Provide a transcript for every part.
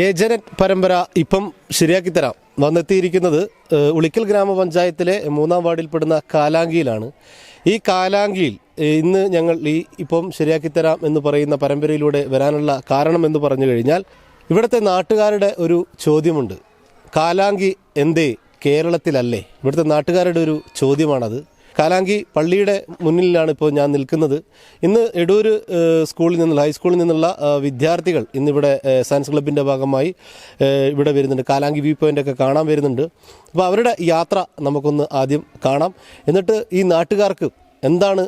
ഏജനറ്റ് പരമ്പര ഇപ്പം ശരിയാക്കി തരാം. വന്നെത്തിയിരിക്കുന്നത് ഉളിക്കൽ ഗ്രാമപഞ്ചായത്തിലെ മൂന്നാം വാർഡിൽപ്പെടുന്ന കാലാങ്കിയിലാണ്. ഈ കാലാങ്കിയിൽ ഇന്ന് ഞങ്ങൾ ഈ ഇപ്പം ശരിയാക്കി തരാം എന്ന് പറയുന്ന പരമ്പരയിലൂടെ വരാനുള്ള കാരണം എന്ന് പറഞ്ഞു കഴിഞ്ഞാൽ ഇവിടുത്തെ നാട്ടുകാരുടെ ഒരു ചോദ്യമുണ്ട്. കാലാങ്കി എന്തേ? കേരളത്തിലല്ലേ? ഇവിടുത്തെ നാട്ടുകാരുടെ ഒരു ചോദ്യമാണത്. കാലാങ്കി പള്ളിയുടെ മുന്നിലാണ് ഇപ്പോൾ ഞാൻ നിൽക്കുന്നത്. ഇന്ന് എടൂർ സ്കൂളിൽ നിന്നുള്ള ഹൈസ്കൂളിൽ നിന്നുള്ള വിദ്യാർത്ഥികൾ ഇന്നിവിടെ സയൻസ് ക്ലബിന്റെ ഭാഗമായി ഇവിടെ വരുന്നുണ്ട്. കാലാങ്കി വ്യൂ പോയിന്റൊക്കെ കാണാൻ വരുന്നുണ്ട്. അപ്പോൾ അവരുടെ യാത്ര നമുക്കൊന്ന് ആദ്യം കാണാം. എന്നിട്ട് ഈ നാട്ടുകാർക്ക് എന്താണ്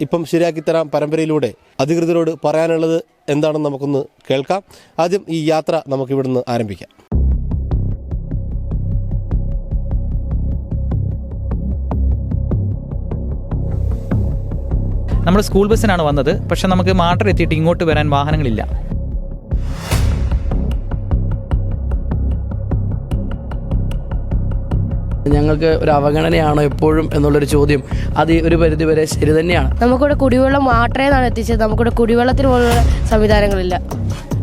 ഇപ്പം ശരിയാക്കി തരാം പരമ്പരയിലൂടെ അധികൃതരോട് പറയാനുള്ളത് എന്താണെന്ന് നമുക്കൊന്ന് കേൾക്കാം. ആദ്യം ഈ യാത്ര നമുക്കിവിടുന്ന് ആരംഭിക്കാം. നമ്മൾ സ്കൂൾ ബസ്സിനാണ് വന്നത്. പക്ഷെ നമുക്ക് മാട്ടർ എത്തിയിട്ട് ഇങ്ങോട്ട് വരാൻ വാഹനങ്ങളില്ല. ഞങ്ങൾക്ക് ഒരു അവഗണനയാണോ എപ്പോഴും എന്നുള്ളൊരു ചോദ്യം. അത് ഒരു പരിധിവരെ ശരി തന്നെയാണ്. നമുക്കിവിടെ കുടിവെള്ളം മാത്രമേതാണ് എത്തിച്ചത് നമുക്കിവിടെ കുടിവെള്ളത്തിന് പോലുള്ള സംവിധാനങ്ങളില്ല.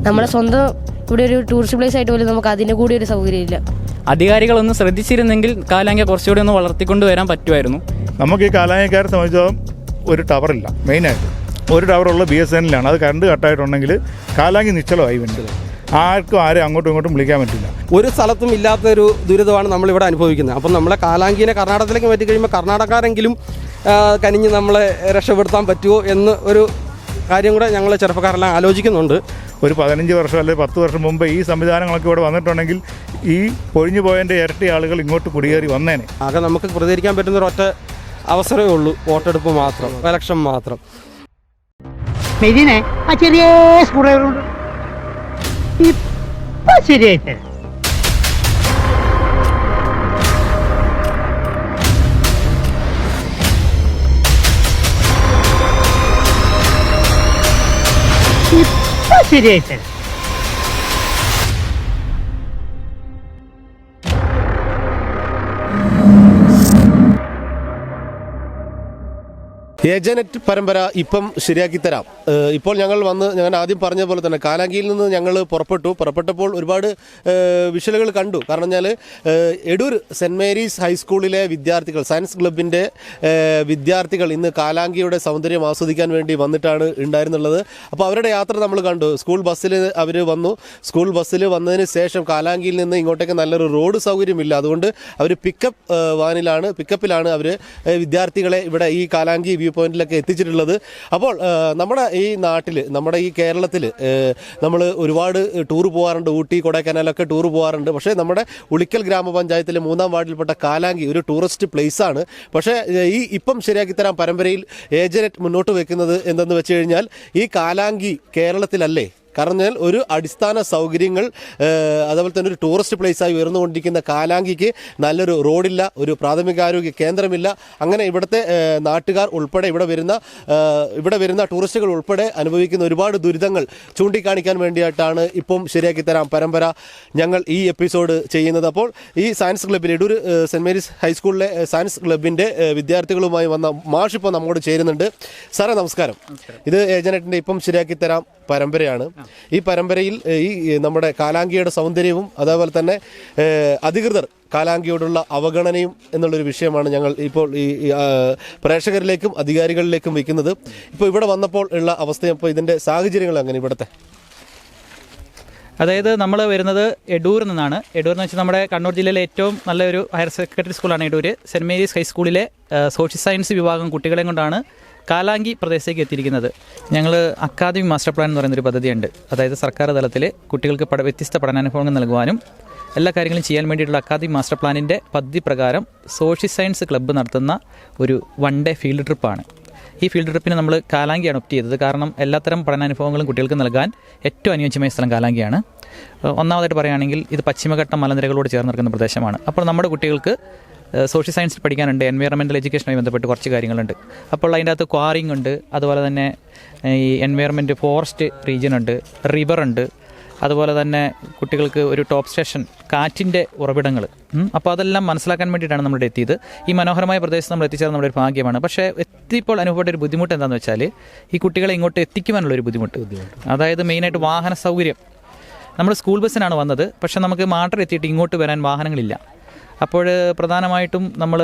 നമ്മുടെ സ്വന്തം ഇവിടെ ഒരു ടൂറിസ്റ്റ് പ്ലേസ് ആയിട്ട് പോലും നമുക്ക് അതിന്റെ കൂടി ഒരു സൗകര്യമില്ല. അധികാരികളൊന്ന് ശ്രദ്ധിച്ചിരുന്നെങ്കിൽ കാലാങ്ക കുറച്ചുകൂടി ഒന്ന് വളർത്തിക്കൊണ്ട് വരാൻ പറ്റുമായിരുന്നു. നമുക്ക് ഈ കാലാങ്കക്കാരെ സംബന്ധിച്ചോളം ഒരു ടവറില്ല. മെയിനായിട്ട് ഒരു ടവറുള്ള ബി എസ് എന്നിലാണ് അത് കറണ്ട് കട്ടായിട്ടുണ്ടെങ്കിൽ കാലാങ്കി നിശ്ചലമായി വേണ്ടത് ആർക്കും ആരും അങ്ങോട്ടും ഇങ്ങോട്ടും വിളിക്കാൻ പറ്റില്ല. ഒരു സ്ഥലത്തും ഇല്ലാത്തൊരു ദുരിതമാണ് നമ്മളിവിടെ അനുഭവിക്കുന്നത്. അപ്പം നമ്മളെ കാലാങ്കിനെ കർണാടകത്തിലേക്ക് മാറ്റി കഴിയുമ്പോൾ കർണാടകക്കാരെങ്കിലും കനിഞ്ഞ് നമ്മളെ രക്ഷപ്പെടുത്താൻ പറ്റുമോ എന്ന് ഒരു കാര്യം കൂടെ ഞങ്ങൾ ചെറുപ്പക്കാരെല്ലാം ആലോചിക്കുന്നുണ്ട്. ഒരു പതിനഞ്ച് വർഷം അല്ലെങ്കിൽ പത്ത് വർഷം മുമ്പ് ഈ സംവിധാനങ്ങളൊക്കെ ഇവിടെ വന്നിട്ടുണ്ടെങ്കിൽ ഈ പൊഴിഞ്ഞു പോയതിന്റെ ഇരട്ടി ആളുകൾ ഇങ്ങോട്ട് കുടിയേറി വന്നേനെ. ആകെ നമുക്ക് പ്രതികരിക്കാൻ പറ്റുന്ന ഒരൊറ്റ ഒറ്റ അവസരമേ ഉള്ളൂ. വോട്ടെടുപ്പ് മാത്രം. ഇലക്ഷൻ മാത്രം. മെതിനെ ആ ചെറിയ സ്ക്രൂഡ്രൈവറുണ്ട് ഇപ്പൊ ശരിയായിട്ട് ഇപ്പൊ ശരിയായിട്ട് ഏജനറ്റ് പരമ്പര ഇപ്പം ശരിയാക്കി തരാം. ഇപ്പോൾ ഞങ്ങൾ വന്ന് ഞാൻ ആദ്യം പറഞ്ഞ പോലെ തന്നെ കാലാങ്കിയിൽ നിന്ന് ഞങ്ങൾ പുറപ്പെട്ടു. പുറപ്പെട്ടപ്പോൾ ഒരുപാട് വിഷലുകൾ കണ്ടു. കാരണം വെച്ചാൽ എടൂർ സെന്റ് മേരീസ് ഹൈസ്കൂളിലെ വിദ്യാർത്ഥികൾ സയൻസ് ക്ലബിന്റെ വിദ്യാർത്ഥികൾ ഇന്ന് കാലാങ്കിയുടെ സൗന്ദര്യം ആസ്വദിക്കാൻ വേണ്ടി വന്നിട്ടാണ് ഉണ്ടായിരുന്നുള്ളത്. അപ്പോൾ അവരുടെ യാത്ര നമ്മൾ കണ്ടു. സ്കൂൾ ബസ്സിൽ അവർ വന്നു. സ്കൂൾ ബസ്സിൽ വന്നതിന് ശേഷം കാലാങ്കിയിൽ നിന്ന് ഇങ്ങോട്ടേക്ക് നല്ലൊരു റോഡ് സൗകര്യമില്ല. അതുകൊണ്ട് അവർ പിക്കപ്പ് വാനിലാണ് പിക്കപ്പിലാണ് അവർ വിദ്യാർത്ഥികളെ ഇവിടെ ഈ കാലാങ്കി വ്യൂ പോയിന്റിലൊക്കെ എത്തിച്ചിട്ടുള്ളത്. അപ്പോൾ നമ്മുടെ ഈ നാട്ടിൽ നമ്മുടെ ഈ കേരളത്തിൽ നമ്മൾ ഒരുപാട് ടൂർ പോകാറുണ്ട് ഊട്ടി കൊടൈക്കനാലൊക്കെ ടൂർ പോകാറുണ്ട് പക്ഷേ നമ്മുടെ ഉളിക്കൽ ഗ്രാമപഞ്ചായത്തിലെ മൂന്നാം വാർഡിൽപ്പെട്ട കാലാങ്കി ഒരു ടൂറിസ്റ്റ് പ്ലേസ് ആണ് പക്ഷേ ഈ ഇപ്പം ശരിയാക്കി തരാൻ പരമ്പരയിൽ ഏജനറ്റ് മുന്നോട്ട് വെക്കുന്നത് എന്തെന്ന് വെച്ച് കഴിഞ്ഞാൽ ഈ കാലാങ്കി കേരളത്തിലല്ലേ? കാരണം എന്നാൽ ഒരു അടിസ്ഥാന സൗകര്യങ്ങൾ അതുപോലെ തന്നെ ഒരു ടൂറിസ്റ്റ് പ്ലേസായി ഉയർന്നുകൊണ്ടിരിക്കുന്ന കാലാങ്കിക്ക് നല്ലൊരു റോഡില്ല ഒരു പ്രാഥമികാരോഗ്യ കേന്ദ്രമില്ല. അങ്ങനെ ഇവിടുത്തെ നാട്ടുകാർ ഉൾപ്പെടെ ഇവിടെ വരുന്ന ഇവിടെ വരുന്ന ടൂറിസ്റ്റുകൾ ഉൾപ്പെടെ അനുഭവിക്കുന്ന ഒരുപാട് ദുരിതങ്ങൾ ചൂണ്ടിക്കാണിക്കാൻ വേണ്ടിയിട്ടാണ് ഇപ്പം ശരിയാക്കി തരാം പരമ്പര ഞങ്ങൾ ഈ എപ്പിസോഡ് ചെയ്യുന്നത്. അപ്പോൾ ഈ സയൻസ് ക്ലബ്ബിൽ ഇടൂർ സെന്റ് സെന്റ് മേരീസ് ഹൈസ്കൂളിലെ സയൻസ് ക്ലബിന്റെ വിദ്യാർത്ഥികളുമായി വന്ന മാഷ് ഇപ്പോൾ നമ്മോട് ചേരുന്നുണ്ട്. സാറേ നമസ്കാരം. ഇത് ഏജനറ്റിന്റെ ഇപ്പം ശരിയാക്കി തരാം പരമ്പരയാണ്. ഈ പരമ്പരയിൽ ഈ നമ്മുടെ കാലാങ്കിയുടെ സൗന്ദര്യവും അതേപോലെ തന്നെ അധികൃതർ കാലാങ്കിയോടുള്ള അവഗണനയും എന്നുള്ളൊരു വിഷയമാണ് ഞങ്ങൾ ഇപ്പോൾ ഈ പ്രേക്ഷകരിലേക്കും അധികാരികളിലേക്കും വയ്ക്കുന്നത് ഇപ്പോൾ ഇവിടെ വന്നപ്പോൾ ഉള്ള അവസ്ഥ ഇപ്പോൾ ഇതിന്റെ സാഹചര്യങ്ങൾ അങ്ങനെ ഇവിടുത്തെ? അതായത് നമ്മൾ വരുന്നത് എഡൂർ നിന്നാണ്. എഡൂർ എന്ന് വെച്ചാൽ നമ്മുടെ കണ്ണൂർ ജില്ലയിലെ ഏറ്റവും നല്ലൊരു ഹയർ സെക്കൻഡറി സ്കൂളാണ് എടൂർ സെന്റ് മേരീസ് ഹൈസ്കൂളിലെ സോഷ്യൽ സയൻസ് വിഭാഗം കുട്ടികളെയും കൊണ്ടാണ് കാലാങ്കി പ്രദേശത്തേക്ക് എത്തിയിരിക്കുന്നത്. ഞങ്ങൾ അക്കാദമി മാസ്റ്റർ പ്ലാൻ എന്ന് പറയുന്നൊരു പദ്ധതിയുണ്ട്. അതായത് സർക്കാർ തലത്തിൽ കുട്ടികൾക്ക് പഠ വ്യത്യസ്ത പഠനാനുഭവങ്ങൾ നൽകുവാനും എല്ലാ കാര്യങ്ങളും ചെയ്യാൻ വേണ്ടിയിട്ടുള്ള അക്കാദമി മാസ്റ്റർ പ്ലാനിന്റെ പദ്ധതി പ്രകാരം സോഷ്യൽ സയൻസ് ക്ലബ്ബ് നടത്തുന്ന ഒരു വൺ ഡേ ഫീൽഡ് ട്രിപ്പാണ്. ഈ ഫീൽഡ് ട്രിപ്പിന് നമ്മൾ കാലാങ്കിയാണ് ഒപ്റ്റ് ചെയ്തത് കാരണം എല്ലാത്തരം പഠനാനുഭവങ്ങളും കുട്ടികൾക്ക് നൽകാൻ ഏറ്റവും അനുയോജ്യമായ സ്ഥലം കാലാങ്കിയാണ്. ഒന്നാമതായിട്ട് പറയുകയാണെങ്കിൽ ഇത് പശ്ചിമഘട്ട മലനിരകളോട് ചേർന്ന് നിൽക്കുന്ന പ്രദേശമാണ്. അപ്പോൾ നമ്മുടെ കുട്ടികൾക്ക് സോഷ്യൽ സയൻസിൽ പഠിക്കാനുണ്ട് എൻവയറമെന്റൽ എഡ്യൂക്കേഷനുമായി ബന്ധപ്പെട്ട് കുറച്ച് കാര്യങ്ങളുണ്ട്. അപ്പോൾ അതിന്റെ അകത്ത് ക്വാറിങ് ഉണ്ട് അതുപോലെ തന്നെ ഈ എൻവയറമെന്റ് ഫോറസ്റ്റ് റീജിയൻ ഉണ്ട് റിവർ ഉണ്ട് അതുപോലെ തന്നെ കുട്ടികൾക്ക് ഒരു ടോപ്പ് സ്റ്റേഷൻ കാറ്റിന്റെ ഉറവിടങ്ങൾ. അപ്പോൾ അതെല്ലാം മനസ്സിലാക്കാൻ വേണ്ടിയിട്ടാണ് നമ്മൾ എത്തിയത്. ഈ മനോഹരമായ പ്രദേശത്ത് നമ്മൾ എത്തിച്ചേർന്ന നമ്മുടെ ഒരു ഭാഗ്യമാണ്. പക്ഷേ എത്തിയപ്പോൾ അനുഭവപ്പെട്ട ഒരു ബുദ്ധിമുട്ട് എന്താണെന്ന് വെച്ചാൽ ഈ കുട്ടികളെ ഇങ്ങോട്ട് എത്തിക്കുവാനുള്ള ഒരു ബുദ്ധിമുട്ട്. അതായത് മെയിനായിട്ട് വാഹന സൗകര്യം. നമ്മൾ സ്കൂൾ ബസ്സിനാണ് വന്നത് പക്ഷേ നമുക്ക് മാട്ടർ എത്തിയിട്ട് ഇങ്ങോട്ട് വരാൻ വാഹനങ്ങളില്ല. അപ്പോൾ പ്രധാനമായിട്ടും നമ്മൾ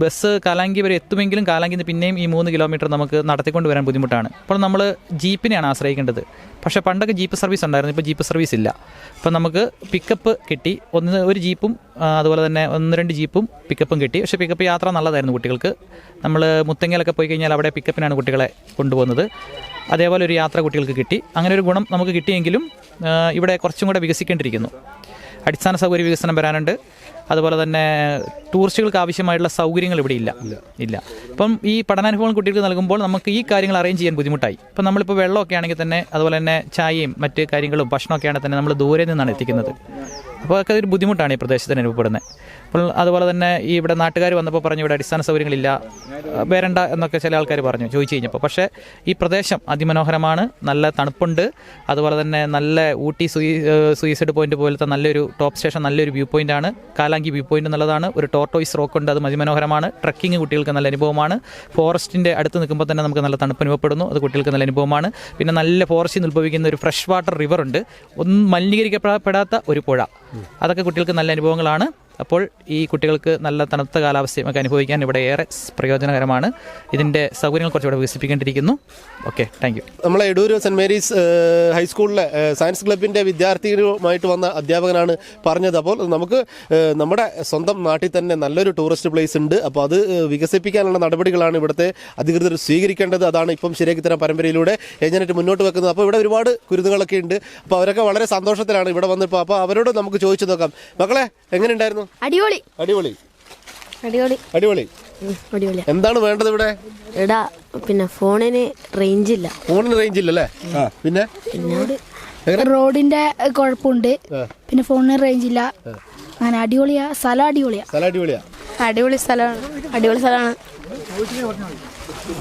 ബസ് കാലാങ്കി വരെ എത്തുമെങ്കിലും കാലാങ്കിന്ന് പിന്നെയും ഈ മൂന്ന് കിലോമീറ്റർ നമുക്ക് നടത്തിക്കൊണ്ട് വരാൻ ബുദ്ധിമുട്ടാണ്. അപ്പോൾ നമ്മൾ ജീപ്പിനെയാണ് ആശ്രയിക്കേണ്ടത്. പക്ഷേ പണ്ടൊക്കെ ജീപ്പ് സർവീസ് ഉണ്ടായിരുന്നു. ഇപ്പോൾ ജീപ്പ് സർവീസ് ഇല്ല. അപ്പോൾ നമുക്ക് പിക്കപ്പ് കിട്ടി. ഒന്ന് ഒരു ജീപ്പും അതുപോലെ തന്നെ ഒന്ന് രണ്ട് ജീപ്പും പിക്കപ്പും കിട്ടി. പക്ഷേ പിക്കപ്പ് യാത്ര നല്ലതായിരുന്നു കുട്ടികൾക്ക്. നമ്മൾ മുത്തങ്ങയിലൊക്കെ പോയി കഴിഞ്ഞാൽ അവിടെ പിക്കപ്പിനാണ് കുട്ടികളെ കൊണ്ടുപോകുന്നത്. അതേപോലെ ഒരു യാത്ര കുട്ടികൾക്ക് കിട്ടി. അങ്ങനെ ഒരു ഗുണം നമുക്ക് കിട്ടിയെങ്കിലും ഇവിടെ കുറച്ചും കൂടെ വികസിക്കേണ്ടിയിരിക്കുന്നു. അടിസ്ഥാന സൗകര്യ വികസനം വരാനുണ്ട്. അതുപോലെ തന്നെ ടൂറിസ്റ്റുകൾക്ക് ആവശ്യമായിട്ടുള്ള സൗകര്യങ്ങൾ ഇവിടെ ഇല്ല. ഇല്ല. ഇപ്പം ഈ പഠനാനുഭവം കുട്ടികൾക്ക് നൽകുമ്പോൾ നമുക്ക് ഈ കാര്യങ്ങൾ അറേഞ്ച് ചെയ്യാൻ ബുദ്ധിമുട്ടായി. ഇപ്പം നമ്മളിപ്പോൾ വെള്ളമൊക്കെ ആണെങ്കിൽ തന്നെ അതുപോലെ തന്നെ ചായയും മറ്റ് കാര്യങ്ങളും ഭക്ഷണമൊക്കെ ആണെങ്കിൽ തന്നെ നമ്മൾ ദൂരെ നിന്നാണ് എത്തിക്കുന്നത്. അപ്പോൾ അതൊക്കെ ഒരു ബുദ്ധിമുട്ടാണ് ഈ പ്രദേശത്തിന് അനുഭവപ്പെടുന്നത്. അപ്പോൾ അതുപോലെ തന്നെ ഈ ഇവിടെ നാട്ടുകാർ വന്നപ്പോൾ പറഞ്ഞു ഇവിടെ അടിസ്ഥാന സൗകര്യങ്ങളില്ല. വരണ്ട എന്നൊക്കെ ചില ആൾക്കാർ പറഞ്ഞു ചോദിച്ചു കഴിഞ്ഞപ്പോൾ. പക്ഷേ ഈ പ്രദേശം അതിമനോഹരമാണ് നല്ല തണുപ്പുണ്ട്. അതുപോലെ തന്നെ നല്ല ഊട്ടി സുയി സൂയിസൈഡ് പോയിന്റ് പോലത്തെ നല്ലൊരു ടോപ്പ് സ്റ്റേഷൻ നല്ലൊരു വ്യൂ പോയിന്റ് ആണ്. കാലാങ്കി വ്യൂ പോയിന്റ് എന്നുള്ളതാണ്. ഒരു ടോർട്ടോയിസ് റോക്ക് ഉണ്ട് അത് അതിമനോഹരമാണ്. ട്രക്കിംഗ് കുട്ടികൾക്ക് നല്ല അനുഭവമാണ്. ഫോറസ്റ്റിന്റെ അടുത്ത് നിൽക്കുമ്പോൾ തന്നെ നമുക്ക് നല്ല തണുപ്പ് അനുഭവപ്പെടുന്നു അത് കുട്ടികൾക്ക് നല്ല അനുഭവമാണ്. പിന്നെ നല്ല ഫോറസ്റ്റിൽ ഉത്ഭവിക്കുന്ന ഒരു ഫ്രഷ് വാട്ടർ റിവർ ഉണ്ട്. ഒന്നും മലിനീകരിക്കപ്പെടാത്ത ഒരു പുഴ. അതൊക്കെ കുട്ടികൾക്ക് നല്ല അനുഭവങ്ങളാണ്. അപ്പോൾ ഈ കുട്ടികൾക്ക് നല്ല തണുത്ത കാലാവസ്ഥയും ഒക്കെ അനുഭവിക്കാൻ ഇവിടെ ഏറെ പ്രയോജനകരമാണ്. ഇതിന്റെ സൗകര്യങ്ങൾ കുറച്ചുകൂടെ വികസിപ്പിക്കേണ്ടിയിരിക്കുന്നു. ഓക്കെ താങ്ക് യു നമ്മളെ എടൂര് സെന്റ് മേരീസ് ഹൈസ്കൂളിലെ സയൻസ് ക്ലബിന്റെ വിദ്യാർത്ഥികളുമായിട്ട് വന്ന അധ്യാപകനാണ് പറഞ്ഞത്. അപ്പോൾ നമുക്ക് നമ്മുടെ സ്വന്തം നാട്ടിൽ തന്നെ നല്ലൊരു ടൂറിസ്റ്റ് പ്ലേസ് ഉണ്ട്. അപ്പോൾ അത് വികസിപ്പിക്കാനുള്ള നടപടികളാണ് ഇവിടുത്തെ അധികൃതർ സ്വീകരിക്കേണ്ടത്. അതാണ് ഇപ്പം ശരിയാക്കി തരാൻ പരമ്പരയിലൂടെ ഏജനായിട്ട് മുന്നോട്ട് വെക്കുന്നത്. അപ്പോൾ ഇവിടെ ഒരുപാട് കുരുന്നുകളൊക്കെ ഉണ്ട്. അപ്പോൾ അവരൊക്കെ വളരെ സന്തോഷത്തിലാണ് ഇവിടെ വന്നിപ്പോൾ. അപ്പോൾ അവരോട് നമുക്ക് ചോദിച്ചു നോക്കാം. മക്കളെ എങ്ങനെയുണ്ടായിരുന്നു അടിപൊളി. അടിപൊളി. അടിപൊളി. അടിപൊളി. അടിപൊളി എന്താണ് വേണ്ടത് ഇവിടെ? എടാ പിന്നെ ഫോണിന് റേഞ്ച് ഇല്ല. ഫോണിന് റേഞ്ച് ഇല്ലല്ലേ പിന്നെ? റോഡിന്റെ കുഴപ്പമുണ്ട്. പിന്നെ ഫോണിന് റേഞ്ച് ഇല്ല. അങ്ങനെ അടിപൊളിയാ. സ്ഥലം അടിപൊളിയാ. സ്ഥലം അടിപൊളിയാ. അടിപൊളി സ്ഥലമാണ്. അടിപൊളി സ്ഥലമാണ്.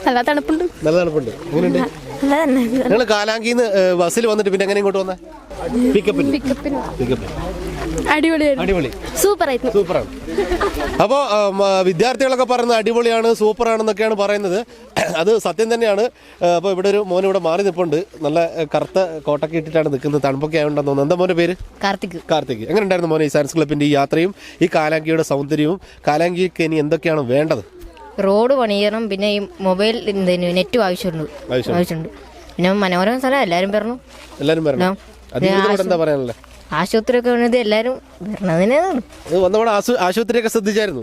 നല്ല തണുപ്പുണ്ട്. നല്ല തണുപ്പുണ്ട്. നിങ്ങൾ കാലാങ്കിന്ന് ബസ്സിൽ വന്നിട്ട് പിന്നെ എങ്ങനെ ഇങ്ങോട്ട് വന്നേ? പിക്കപ്പിന് പിക്കപ്പിന് അടിപൊളി. സൂപ്പർ ആയിരുന്നു സൂപ്പറാണ് അപ്പോൾ വിദ്യാർത്ഥികളൊക്കെ പറയുന്നത് അടിപൊളിയാണ് സൂപ്പർ ആണെന്നൊക്കെയാണ് പറയുന്നത്. അത് സത്യം തന്നെയാണ്. അപ്പോൾ ഇവിടെ ഒരു മോൻ ഇവിടെ മാറി നിൽപ്പുണ്ട് നല്ല കറുത്ത കോട്ടൊക്കെ ഇട്ടിട്ടാണ് നിൽക്കുന്നത്. തണുപ്പൊക്കെ ആയതുകൊണ്ടെന്ന് തോന്നുന്നു. എന്താ മോന്റെ പേര്? കാർത്തിക്. കാർത്തിക്. എങ്ങനെ ഉണ്ടായിരുന്നു മോനെ ഈ സയൻസ് ക്ലബിന്റെ ഈ യാത്രയും ഈ കാലാങ്കിയുടെ സൗന്ദര്യവും? കാലാങ്കിക്ക് ഇനി എന്തൊക്കെയാണ് വേണ്ടത്? റോഡ് പണിയണം പിന്നെ ഈ മൊബൈൽ നെറ്റും ആവശ്യമുണ്ട്. ആവശ്യമുണ്ട്. പിന്നെ മനോരമ സ്ഥലം എല്ലാവരും പറഞ്ഞു. എല്ലാവരും പറഞ്ഞു. എന്താ പറയാനുള്ളത്? ആശുപത്രി ഒക്കെ വേണത് എല്ലാവരും വരണതിനാണ് ഇത് വന്നവിടെ ആശു- ആശുപത്രിയൊക്കെ ശ്രദ്ധിച്ചായിരുന്നു.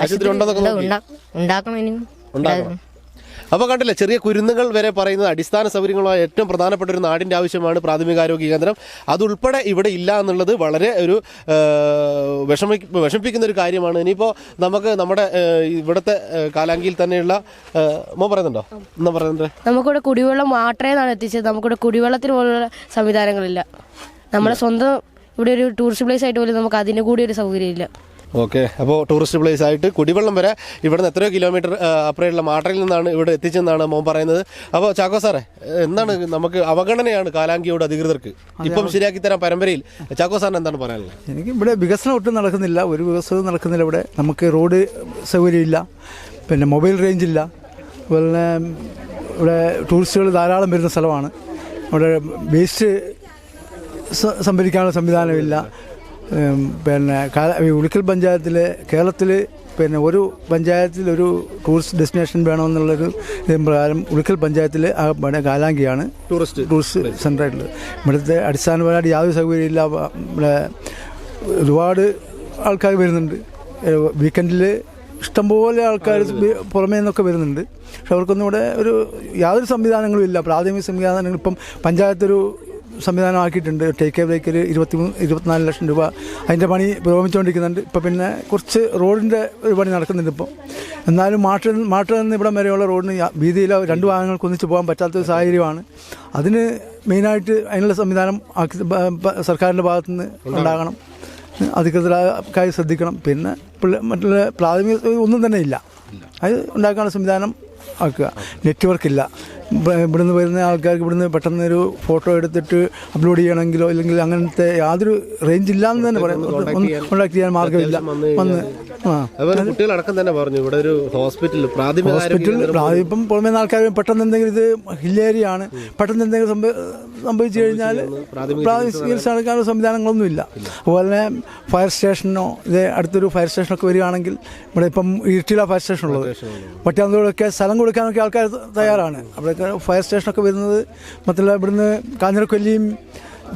ആശുപത്രി ഉണ്ടെന്നൊക്കെ നോക്കി. ഉണ്ടാക്കണം ഇനി. ഉണ്ടാക്കണം. അപ്പോൾ കണ്ടില്ലേ ചെറിയ കുരുന്നുകൾ വരെ പറയുന്നത് അടിസ്ഥാന സൗകര്യങ്ങളോ ഏറ്റവും പ്രധാനപ്പെട്ട ഒരു നാടിന്റെ ആവശ്യമാണ് പ്രാഥമികാരോഗ്യ കേന്ദ്രം. അതുൾപ്പെടെ ഇവിടെ ഇല്ല എന്നുള്ളത് വളരെ ഒരു ആ, വിഷമി വിഷമിപ്പിക്കുന്ന ഒരു കാര്യമാണ്. ഇനിയിപ്പോൾ നമുക്ക് നമ്മുടെ ആ, ഇവിടുത്തെ ആ, കാലാങ്കിയിൽ തന്നെയുള്ള ആ, മോ പറയുന്നുണ്ടോ? എന്നാ പറയുന്നുണ്ട് നമുക്കിവിടെ കുടിവെള്ളം വാട്ടറേന്നാണ് എത്തിച്ചത്. നമുക്കിവിടെ കുടിവെള്ളത്തിന് പോലുള്ള സംവിധാനങ്ങളില്ല. നമ്മുടെ സ്വന്തം ഇവിടെ ഒരു ടൂറിസ്റ്റ് പ്ലേസ് ആയിട്ട് പോലും നമുക്ക് അതിന് കൂടി ഒരു സൗകര്യമില്ല. ഓക്കെ. അപ്പോൾ ടൂറിസ്റ്റ് പ്ലേസ് ആയിട്ട് കുടിവെള്ളം വരെ ഇവിടുന്ന് എത്രയോ കിലോമീറ്റർ അപ്പുറയുള്ള അപ്പുറമുള്ള മാട്ടറിൽ നിന്നാണ് ഇവിടെ എത്തിച്ചെന്നാണ് മോൻ പറയുന്നത്. അപ്പോൾ ചാക്കോ സാറേ എന്താണ് നമുക്ക് അവഗണനയാണ് കാലാങ്കിയോട് അധികൃതർക്ക്? ഇപ്പം ശരിയാക്കി തരാൻ പരമ്പരയിൽ ചാക്കോ സാറിന് എന്താണ് പറയാനുള്ളത്? എനിക്ക് ഇവിടെ വികസനം ഒട്ടും നടക്കുന്നില്ല. ഒരു വികസനവും നടക്കുന്നില്ല ഇവിടെ. നമുക്ക് റോഡ് സൗകര്യമില്ല. പിന്നെ മൊബൈൽ റേഞ്ച് ഇല്ല. അതുപോലെ തന്നെ ഇവിടെ ടൂറിസ്റ്റുകൾ ധാരാളം വരുന്ന സ്ഥലമാണ്. ഇവിടെ വേസ്റ്റ് സംഭരിക്കാനുള്ള സംവിധാനമില്ല. പിന്നെ ഉളിക്കൽ പഞ്ചായത്തിൽ കേരളത്തിൽ പിന്നെ ഒരു പഞ്ചായത്തിൽ ഒരു ടൂറിസ്റ്റ് ഡെസ്റ്റിനേഷൻ വേണമെന്നുള്ളൊരു പ്രകാരം ഉളിക്കൽ പഞ്ചായത്തിൽ ആ ഇവിടെ കാലാങ്കിയാണ് ടൂറിസ്റ്റ്. ടൂറിസ്റ്റ് സെന്ററായിട്ടുള്ളത് ഇവിടുത്തെ അടിസ്ഥാനപരമായിട്ട് യാതൊരു സൗകര്യമില്ല. ഇല്ല ഇവിടെ ഒരുപാട് ആൾക്കാർ വരുന്നുണ്ട്. വീക്കെൻഡിൽ ഇഷ്ടംപോലെ ആൾക്കാർ പുറമേ നിന്നൊക്കെ വരുന്നുണ്ട്. പക്ഷെ അവർക്കൊന്നും ഇവിടെ ഒരു യാതൊരു സംവിധാനങ്ങളും ഇല്ല. പ്രാഥമിക സംവിധാനങ്ങൾ ഇപ്പം പഞ്ചായത്ത് ഒരു സംവിധാനം ആക്കിയിട്ടുണ്ട് ടേക്ക് എ ബ്രേക്കിൽ ഇരുപത്തി ഇരുപത്തിനാല് ലക്ഷം രൂപ അതിന്റെ പണി പുരോഗമിച്ചുകൊണ്ടിരിക്കുന്നുണ്ട്. ഇപ്പം പിന്നെ കുറച്ച് റോഡിന്റെ ഒരു പണി നടക്കുന്നുണ്ട് ഇപ്പോൾ എന്നാലും മാട്ടിൽ മാട്ടിൽ നിന്ന് ഇവിടം വരെയുള്ള റോഡിന് വീതിയിലോ രണ്ട് വാഹനങ്ങൾക്ക് ഒന്നിച്ച് പോകാൻ പറ്റാത്ത പറ്റാത്തൊരു സാഹചര്യമാണ്. അതിന് മെയിനായിട്ട് അതിനുള്ള സംവിധാനം ആക്കി സർക്കാരിന്റെ ഭാഗത്തു നിന്ന് ഉണ്ടാകണം. അധികൃതരായി ശ്രദ്ധിക്കണം. പിന്നെ മറ്റുള്ള പ്രാഥമിക ഒന്നും തന്നെ ഇല്ല. അത് ഉണ്ടാക്കാനുള്ള സംവിധാനം ആക്കുക. നെറ്റ്വർക്ക് ഇല്ല. ഇവിടുന്ന് വരുന്ന ആൾക്കാർക്ക് ഇവിടുന്ന് പെട്ടെന്ന് ഒരു ഫോട്ടോ എടുത്തിട്ട് അപ്ലോഡ് ചെയ്യണമെങ്കിലോ അല്ലെങ്കിൽ അങ്ങനത്തെ യാതൊരു റേഞ്ച് ഇല്ലാന്ന് തന്നെ പറയാം. കോൺടാക്ട് ചെയ്യാൻ മാർഗമില്ല വന്ന് ആ. കുട്ടികളടക്കം തന്നെ പറഞ്ഞു ഇവിടെ ഒരു ഹോസ്പിറ്റൽ പ്രാഥമിക ഹോസ്പിറ്റൽ ഇപ്പം പുറമേ ആൾക്കാർ പെട്ടെന്ന് എന്തെങ്കിലും ഇത് ഹില്ലേരിയാണ് പെട്ടെന്ന് എന്തെങ്കിലും സംഭവ- സംഭവിച്ചു കഴിഞ്ഞാൽ പ്രാഥമിക ചികിത്സ എടുക്കാനുള്ള സംവിധാനങ്ങളൊന്നുമില്ല അതുപോലെ തന്നെ ഫയർ സ്റ്റേഷനോ ഇത് അടുത്തൊരു ഫയർ സ്റ്റേഷനൊക്കെ വരികയാണെങ്കിൽ ഇവിടെ ഇപ്പം ഇരിട്ടിയിലാണ് ഫയർ സ്റ്റേഷൻ ഉള്ളത്. പറ്റാന്തോടൊക്കെ സ്ഥലം കൊടുക്കാനൊക്കെ ആൾക്കാർ തയ്യാറാണ്. ഫയർ സ്റ്റേഷനൊക്കെ വരുന്നത് മറ്റുള്ള ഇവിടുന്ന് കാഞ്ഞിരക്കൊല്ലിയും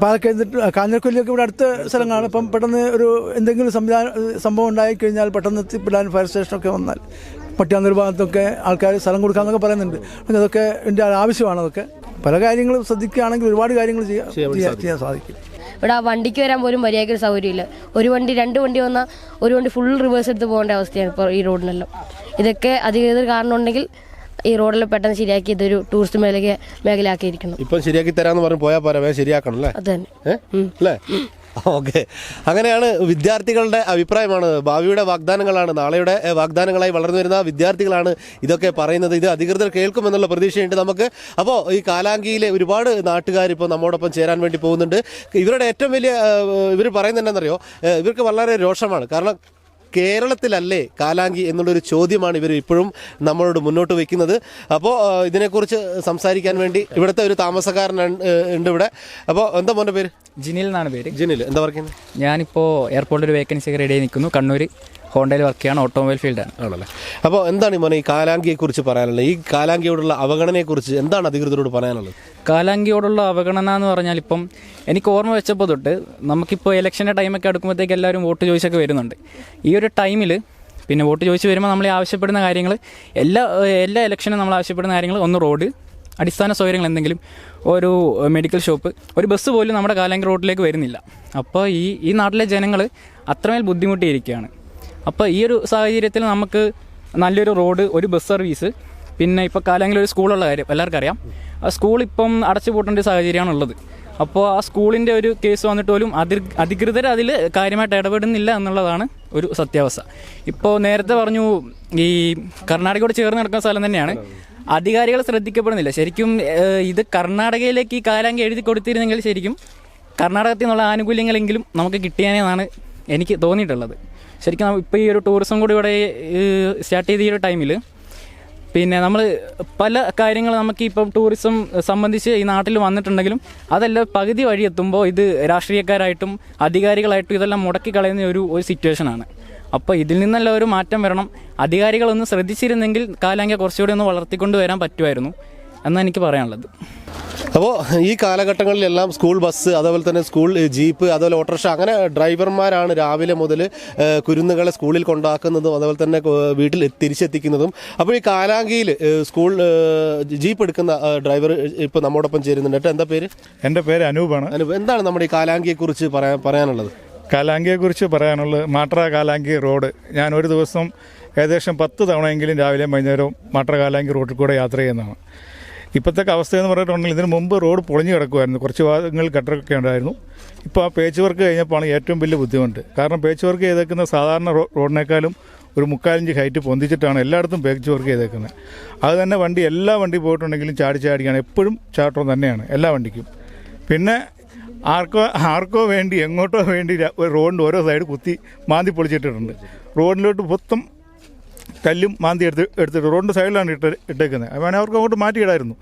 പാലക്കയം കാഞ്ഞിരക്കൊല്ലിയൊക്കെ ഇവിടെ അടുത്ത സ്ഥലങ്ങളാണ്. ഇപ്പം പെട്ടെന്ന് ഒരു എന്തെങ്കിലും സംവിധാനം സംഭവം ഉണ്ടായിക്കഴിഞ്ഞാൽ പെട്ടെന്ന് എത്തിപ്പെടാൻ ഫയർ സ്റ്റേഷനൊക്കെ വന്നാൽ പട്ടിയാന്നൂർ ഭാഗത്തൊക്കെ ആൾക്കാർ സ്ഥലം കൊടുക്കാമെന്നൊക്കെ പറയുന്നുണ്ട്. പക്ഷേ അതൊക്കെ എന്റെ ആവശ്യമാണ് അതൊക്കെ. പല കാര്യങ്ങളും ശ്രദ്ധിക്കുകയാണെങ്കിൽ ഒരുപാട് കാര്യങ്ങൾ ചെയ്യാൻ ചെയ്യാൻ ചെയ്യാൻ സാധിക്കും. ഇവിടെ ആ വണ്ടിക്ക് വരാൻ പോലും മര്യാദയ്ക്ക് ഒരു സൗകര്യമില്ല. ഒരു വണ്ടി രണ്ട് വണ്ടി വന്നാൽ ഒരു വണ്ടി ഫുൾ റിവേഴ്സ് എടുത്ത് പോകേണ്ട അവസ്ഥയാണ് ഇപ്പോൾ ഈ റോഡിനെല്ലാം ഇതൊക്കെ അധികൃതർ കാരണം ഉണ്ടെങ്കിൽ ഈ റോഡിൽ പെട്ടെന്ന് ശരിയാക്കി ഇതൊരു ടൂറിസ്റ്റ് മേഖല മേഖലയാക്കിയിരിക്കണം ഇപ്പം ശരിയാക്കി തരാന്ന് പറഞ്ഞ് പോയാൽ പോരാ വേഗം ശരിയാക്കണം അല്ലേ? അത് തന്നെ. അല്ലേ? ഓക്കെ. അങ്ങനെയാണ് വിദ്യാർത്ഥികളുടെ അഭിപ്രായമാണ്. ഭാവിയുടെ വാഗ്ദാനങ്ങളാണ്. നാളെയുടെ വാഗ്ദാനങ്ങളായി വളർന്നു വരുന്ന വിദ്യാർത്ഥികളാണ് ഇതൊക്കെ പറയുന്നത്. ഇത് അധികൃതർ കേൾക്കുമെന്നുള്ള പ്രതീക്ഷയുണ്ട് നമുക്ക്. അപ്പോൾ ഈ കാലാങ്കിയിലെ ഒരുപാട് നാട്ടുകാർ ഇപ്പോൾ നമ്മോടൊപ്പം ചേരാൻ വേണ്ടി പോകുന്നുണ്ട്. ഇവരുടെ ഏറ്റവും വലിയ ഇവർ പറയുന്നത് എന്താണെന്നറിയോ? ഇവർക്ക് വളരെ രോഷമാണ്. കാരണം കേരളത്തിലല്ലേ കാലാങ്കി എന്നുള്ളൊരു ചോദ്യമാണ് ഇവർ ഇപ്പോഴും നമ്മളോട് മുന്നോട്ട് വയ്ക്കുന്നത് അപ്പോൾ ഇതിനെക്കുറിച്ച് സംസാരിക്കാൻ വേണ്ടി ഇവിടുത്തെ ഒരു താമസക്കാരൻ ഉണ്ട് ഇവിടെ. അപ്പോൾ എന്താ മോന്റെ പേര്? ജിനിൽ എന്നാണ് പേര്. ജിനിൽ എന്താ പറയുന്നത് ഞാനിപ്പോൾ എയർപോർട്ടിൽ ഒരു വേക്കൻസി റെഡി ആയി നിൽക്കുന്നു. കണ്ണൂർ ഹോണ്ടയിൽ വർക്ക് ചെയ്യാണ് ഓട്ടോമൊബൈൽ ഫീൽഡാണ് ആണല്ലേ? അപ്പോൾ എന്താണ് ഈ മോനെ ഈ കാലാങ്കിയെക്കുറിച്ച് പറയാനുള്ളത്? ഈ കാലാങ്കിയോടുള്ള അവഗണനയെക്കുറിച്ച് എന്താണ് അധികൃതരോട് പറയാനുള്ളത്? കാലാങ്കിയോടുള്ള അവഗണന എന്ന് പറഞ്ഞാൽ ഇപ്പം എനിക്ക് ഓർമ്മ വെച്ചപ്പോൾ തൊട്ട് നമുക്കിപ്പോൾ ഇലക്ഷന്റെ ടൈമൊക്കെ അടുക്കുമ്പോഴത്തേക്ക് എല്ലാവരും വോട്ട് ചോദിച്ചൊക്കെ വരുന്നുണ്ട്. ഈ ഒരു ടൈമിൽ പിന്നെ വോട്ട് ചോദിച്ച് വരുമ്പോൾ നമ്മൾ ആവശ്യപ്പെടുന്ന കാര്യങ്ങൾ എല്ലാ എല്ലാ ഇലക്ഷനും നമ്മൾ ആവശ്യപ്പെടുന്ന കാര്യങ്ങൾ ഒന്ന് റോഡ് അടിസ്ഥാന സൗകര്യങ്ങൾ എന്തെങ്കിലും ഒരു മെഡിക്കൽ ഷോപ്പ് ഒരു ബസ് പോലും നമ്മുടെ കാലാങ്കി റോഡിലേക്ക് വരുന്നില്ല. അപ്പോൾ ഈ ഈ നാട്ടിലെ ജനങ്ങൾ അത്രമേൽ ബുദ്ധിമുട്ടിയിരിക്കുകയാണ്. അപ്പോൾ ഈ ഒരു സാഹചര്യത്തിൽ നമുക്ക് നല്ലൊരു റോഡ് ഒരു ബസ് സർവീസ് പിന്നെ ഇപ്പോൾ കാലങ്ങളിൽ ഒരു സ്കൂളുള്ള കാര്യം എല്ലാവർക്കും അറിയാം. ആ സ്കൂൾ ഇപ്പം അടച്ചു പൂട്ടേണ്ട സാഹചര്യമാണ് ഉള്ളത് അപ്പോൾ ആ സ്കൂളിന്റെ ഒരു കേസ് വന്നിട്ട് പോലും അധിർ അധികൃതർ അതിൽ കാര്യമായിട്ട് ഇടപെടുന്നില്ല എന്നുള്ളതാണ് ഒരു സത്യാവസ്ഥ. ഇപ്പോൾ നേരത്തെ പറഞ്ഞു ഈ കർണാടകയോട് ചേർന്ന് നടക്കുന്ന സ്ഥലം തന്നെയാണ്. അധികാരികൾ ശ്രദ്ധിക്കപ്പെടുന്നില്ല. ശരിക്കും ഇത് കർണാടകയിലേക്ക് ഈ കാലാങ്കി എഴുതി കൊടുത്തിരുന്നെങ്കിൽ ശരിക്കും കർണാടകത്തിൽ നിന്നുള്ള ആനുകൂല്യങ്ങളെങ്കിലും നമുക്ക് കിട്ടിയാനെന്നാണ് എനിക്ക് തോന്നിയിട്ടുള്ളത്. ശരിക്കും ഇപ്പോൾ ഈ ഒരു ടൂറിസം കൂടി ഇവിടെ സ്റ്റാർട്ട് ചെയ്ത ഈ ഒരു ടൈമിൽ പിന്നെ നമ്മൾ പല കാര്യങ്ങൾ നമുക്ക് ഇപ്പം ടൂറിസം സംബന്ധിച്ച് ഈ നാട്ടിൽ വന്നിട്ടുണ്ടെങ്കിലും അതെല്ലാം പകുതി വഴി എത്തുമ്പോൾ ഇത് രാഷ്ട്രീയക്കാരായിട്ടും അധികാരികളായിട്ടും ഇതെല്ലാം മുടക്കി കളയുന്ന ഒരു ഒരു സിറ്റുവേഷനാണ് അപ്പോൾ ഇതിൽ നിന്നെല്ലാം ഒരു മാറ്റം വരണം. അധികാരികളൊന്ന് ശ്രദ്ധിച്ചിരുന്നെങ്കിൽ കാലാങ്ക കുറച്ചുകൂടി ഒന്ന് വളർത്തിക്കൊണ്ട് വരാൻ പറ്റുമായിരുന്നു. എന്നാണ് എനിക്ക് പറയാനുള്ളത്. അപ്പോൾ ഈ കാലഘട്ടങ്ങളിലെല്ലാം സ്കൂൾ ബസ് അതേപോലെ തന്നെ സ്കൂൾ ജീപ്പ് അതുപോലെ ഓട്ടോറിക്ഷ അങ്ങനെ ഡ്രൈവർമാരാണ് രാവിലെ മുതൽ കുരുന്നുകളെ സ്കൂളിൽ കൊണ്ടാക്കുന്നതും അതേപോലെ തന്നെ വീട്ടിൽ തിരിച്ചെത്തിക്കുന്നതും. അപ്പോൾ ഈ കാലാങ്കിയിൽ സ്കൂൾ ജീപ്പ് എടുക്കുന്ന ഡ്രൈവർ ഇപ്പോൾ നമ്മോടൊപ്പം ചേരുന്നുണ്ട്. കേട്ടോ എന്താ പേര്? എന്റെ പേര് അനൂപാണ്. അനൂപ് എന്താണ് നമ്മുടെ ഈ കാലാങ്കിയെക്കുറിച്ച് പറയാൻ പറയാനുള്ളത്? കാലാങ്കിയെക്കുറിച്ച് പറയാനുള്ളത് മാട്ര കാലാങ്കി റോഡ്. ഞാൻ ഒരു ദിവസം ഏകദേശം പത്ത് തവണയെങ്കിലും രാവിലെയും വൈകുന്നേരവും മാട്ര കാലാങ്കി റോഡിൽ കൂടെ യാത്ര ചെയ്യുന്നതാണ്. ഇപ്പോഴത്തെ അവസ്ഥ എന്ന് പറഞ്ഞിട്ടുണ്ടെങ്കിൽ ഇതിന് മുമ്പ് റോഡ് പൊളിഞ്ഞു കിടക്കുമായിരുന്നു കുറച്ച് ഭാഗങ്ങൾ കട്ടറൊക്കെ ഉണ്ടായിരുന്നു. ഇപ്പോൾ ആ പേച്ച് വർക്ക് കഴിഞ്ഞപ്പോഴാണ് ഏറ്റവും വലിയ ബുദ്ധിമുട്ട്. കാരണം പേച്ച് വർക്ക് ചെയ്തേക്കുന്ന സാധാരണ റോഡിനേക്കാളും ഒരു മുക്കാലിഞ്ച് ഹൈറ്റ് പൊന്തിച്ചിട്ടാണ് എല്ലായിടത്തും പേച്ച് വർക്ക് ചെയ്തേക്കുന്നത്. അത് തന്നെ വണ്ടി എല്ലാ വണ്ടി പോയിട്ടുണ്ടെങ്കിലും ചാടി ചാടിയാണ്. എപ്പോഴും ചാട്ടം തന്നെയാണ് എല്ലാ വണ്ടിക്കും. പിന്നെ ആർക്കോ ആർക്കോ വേണ്ടി എങ്ങോട്ടോ വേണ്ടി ഒരു റോഡിന്റെ ഓരോ സൈഡ് കുത്തി മാന്തി പൊളിച്ചിട്ടിട്ടുണ്ട്. റോഡിലോട്ട് മൊത്തം കല്ലും മാന്തി എടുത്ത് എടുത്തിട്ട് റോഡിന്റെ സൈഡിലാണ് ഇട്ട് ഇട്ടേക്കുന്നത്. വേണമെങ്കിൽ അവർക്ക് അങ്ങോട്ട് മാറ്റിയിടായിരുന്നു.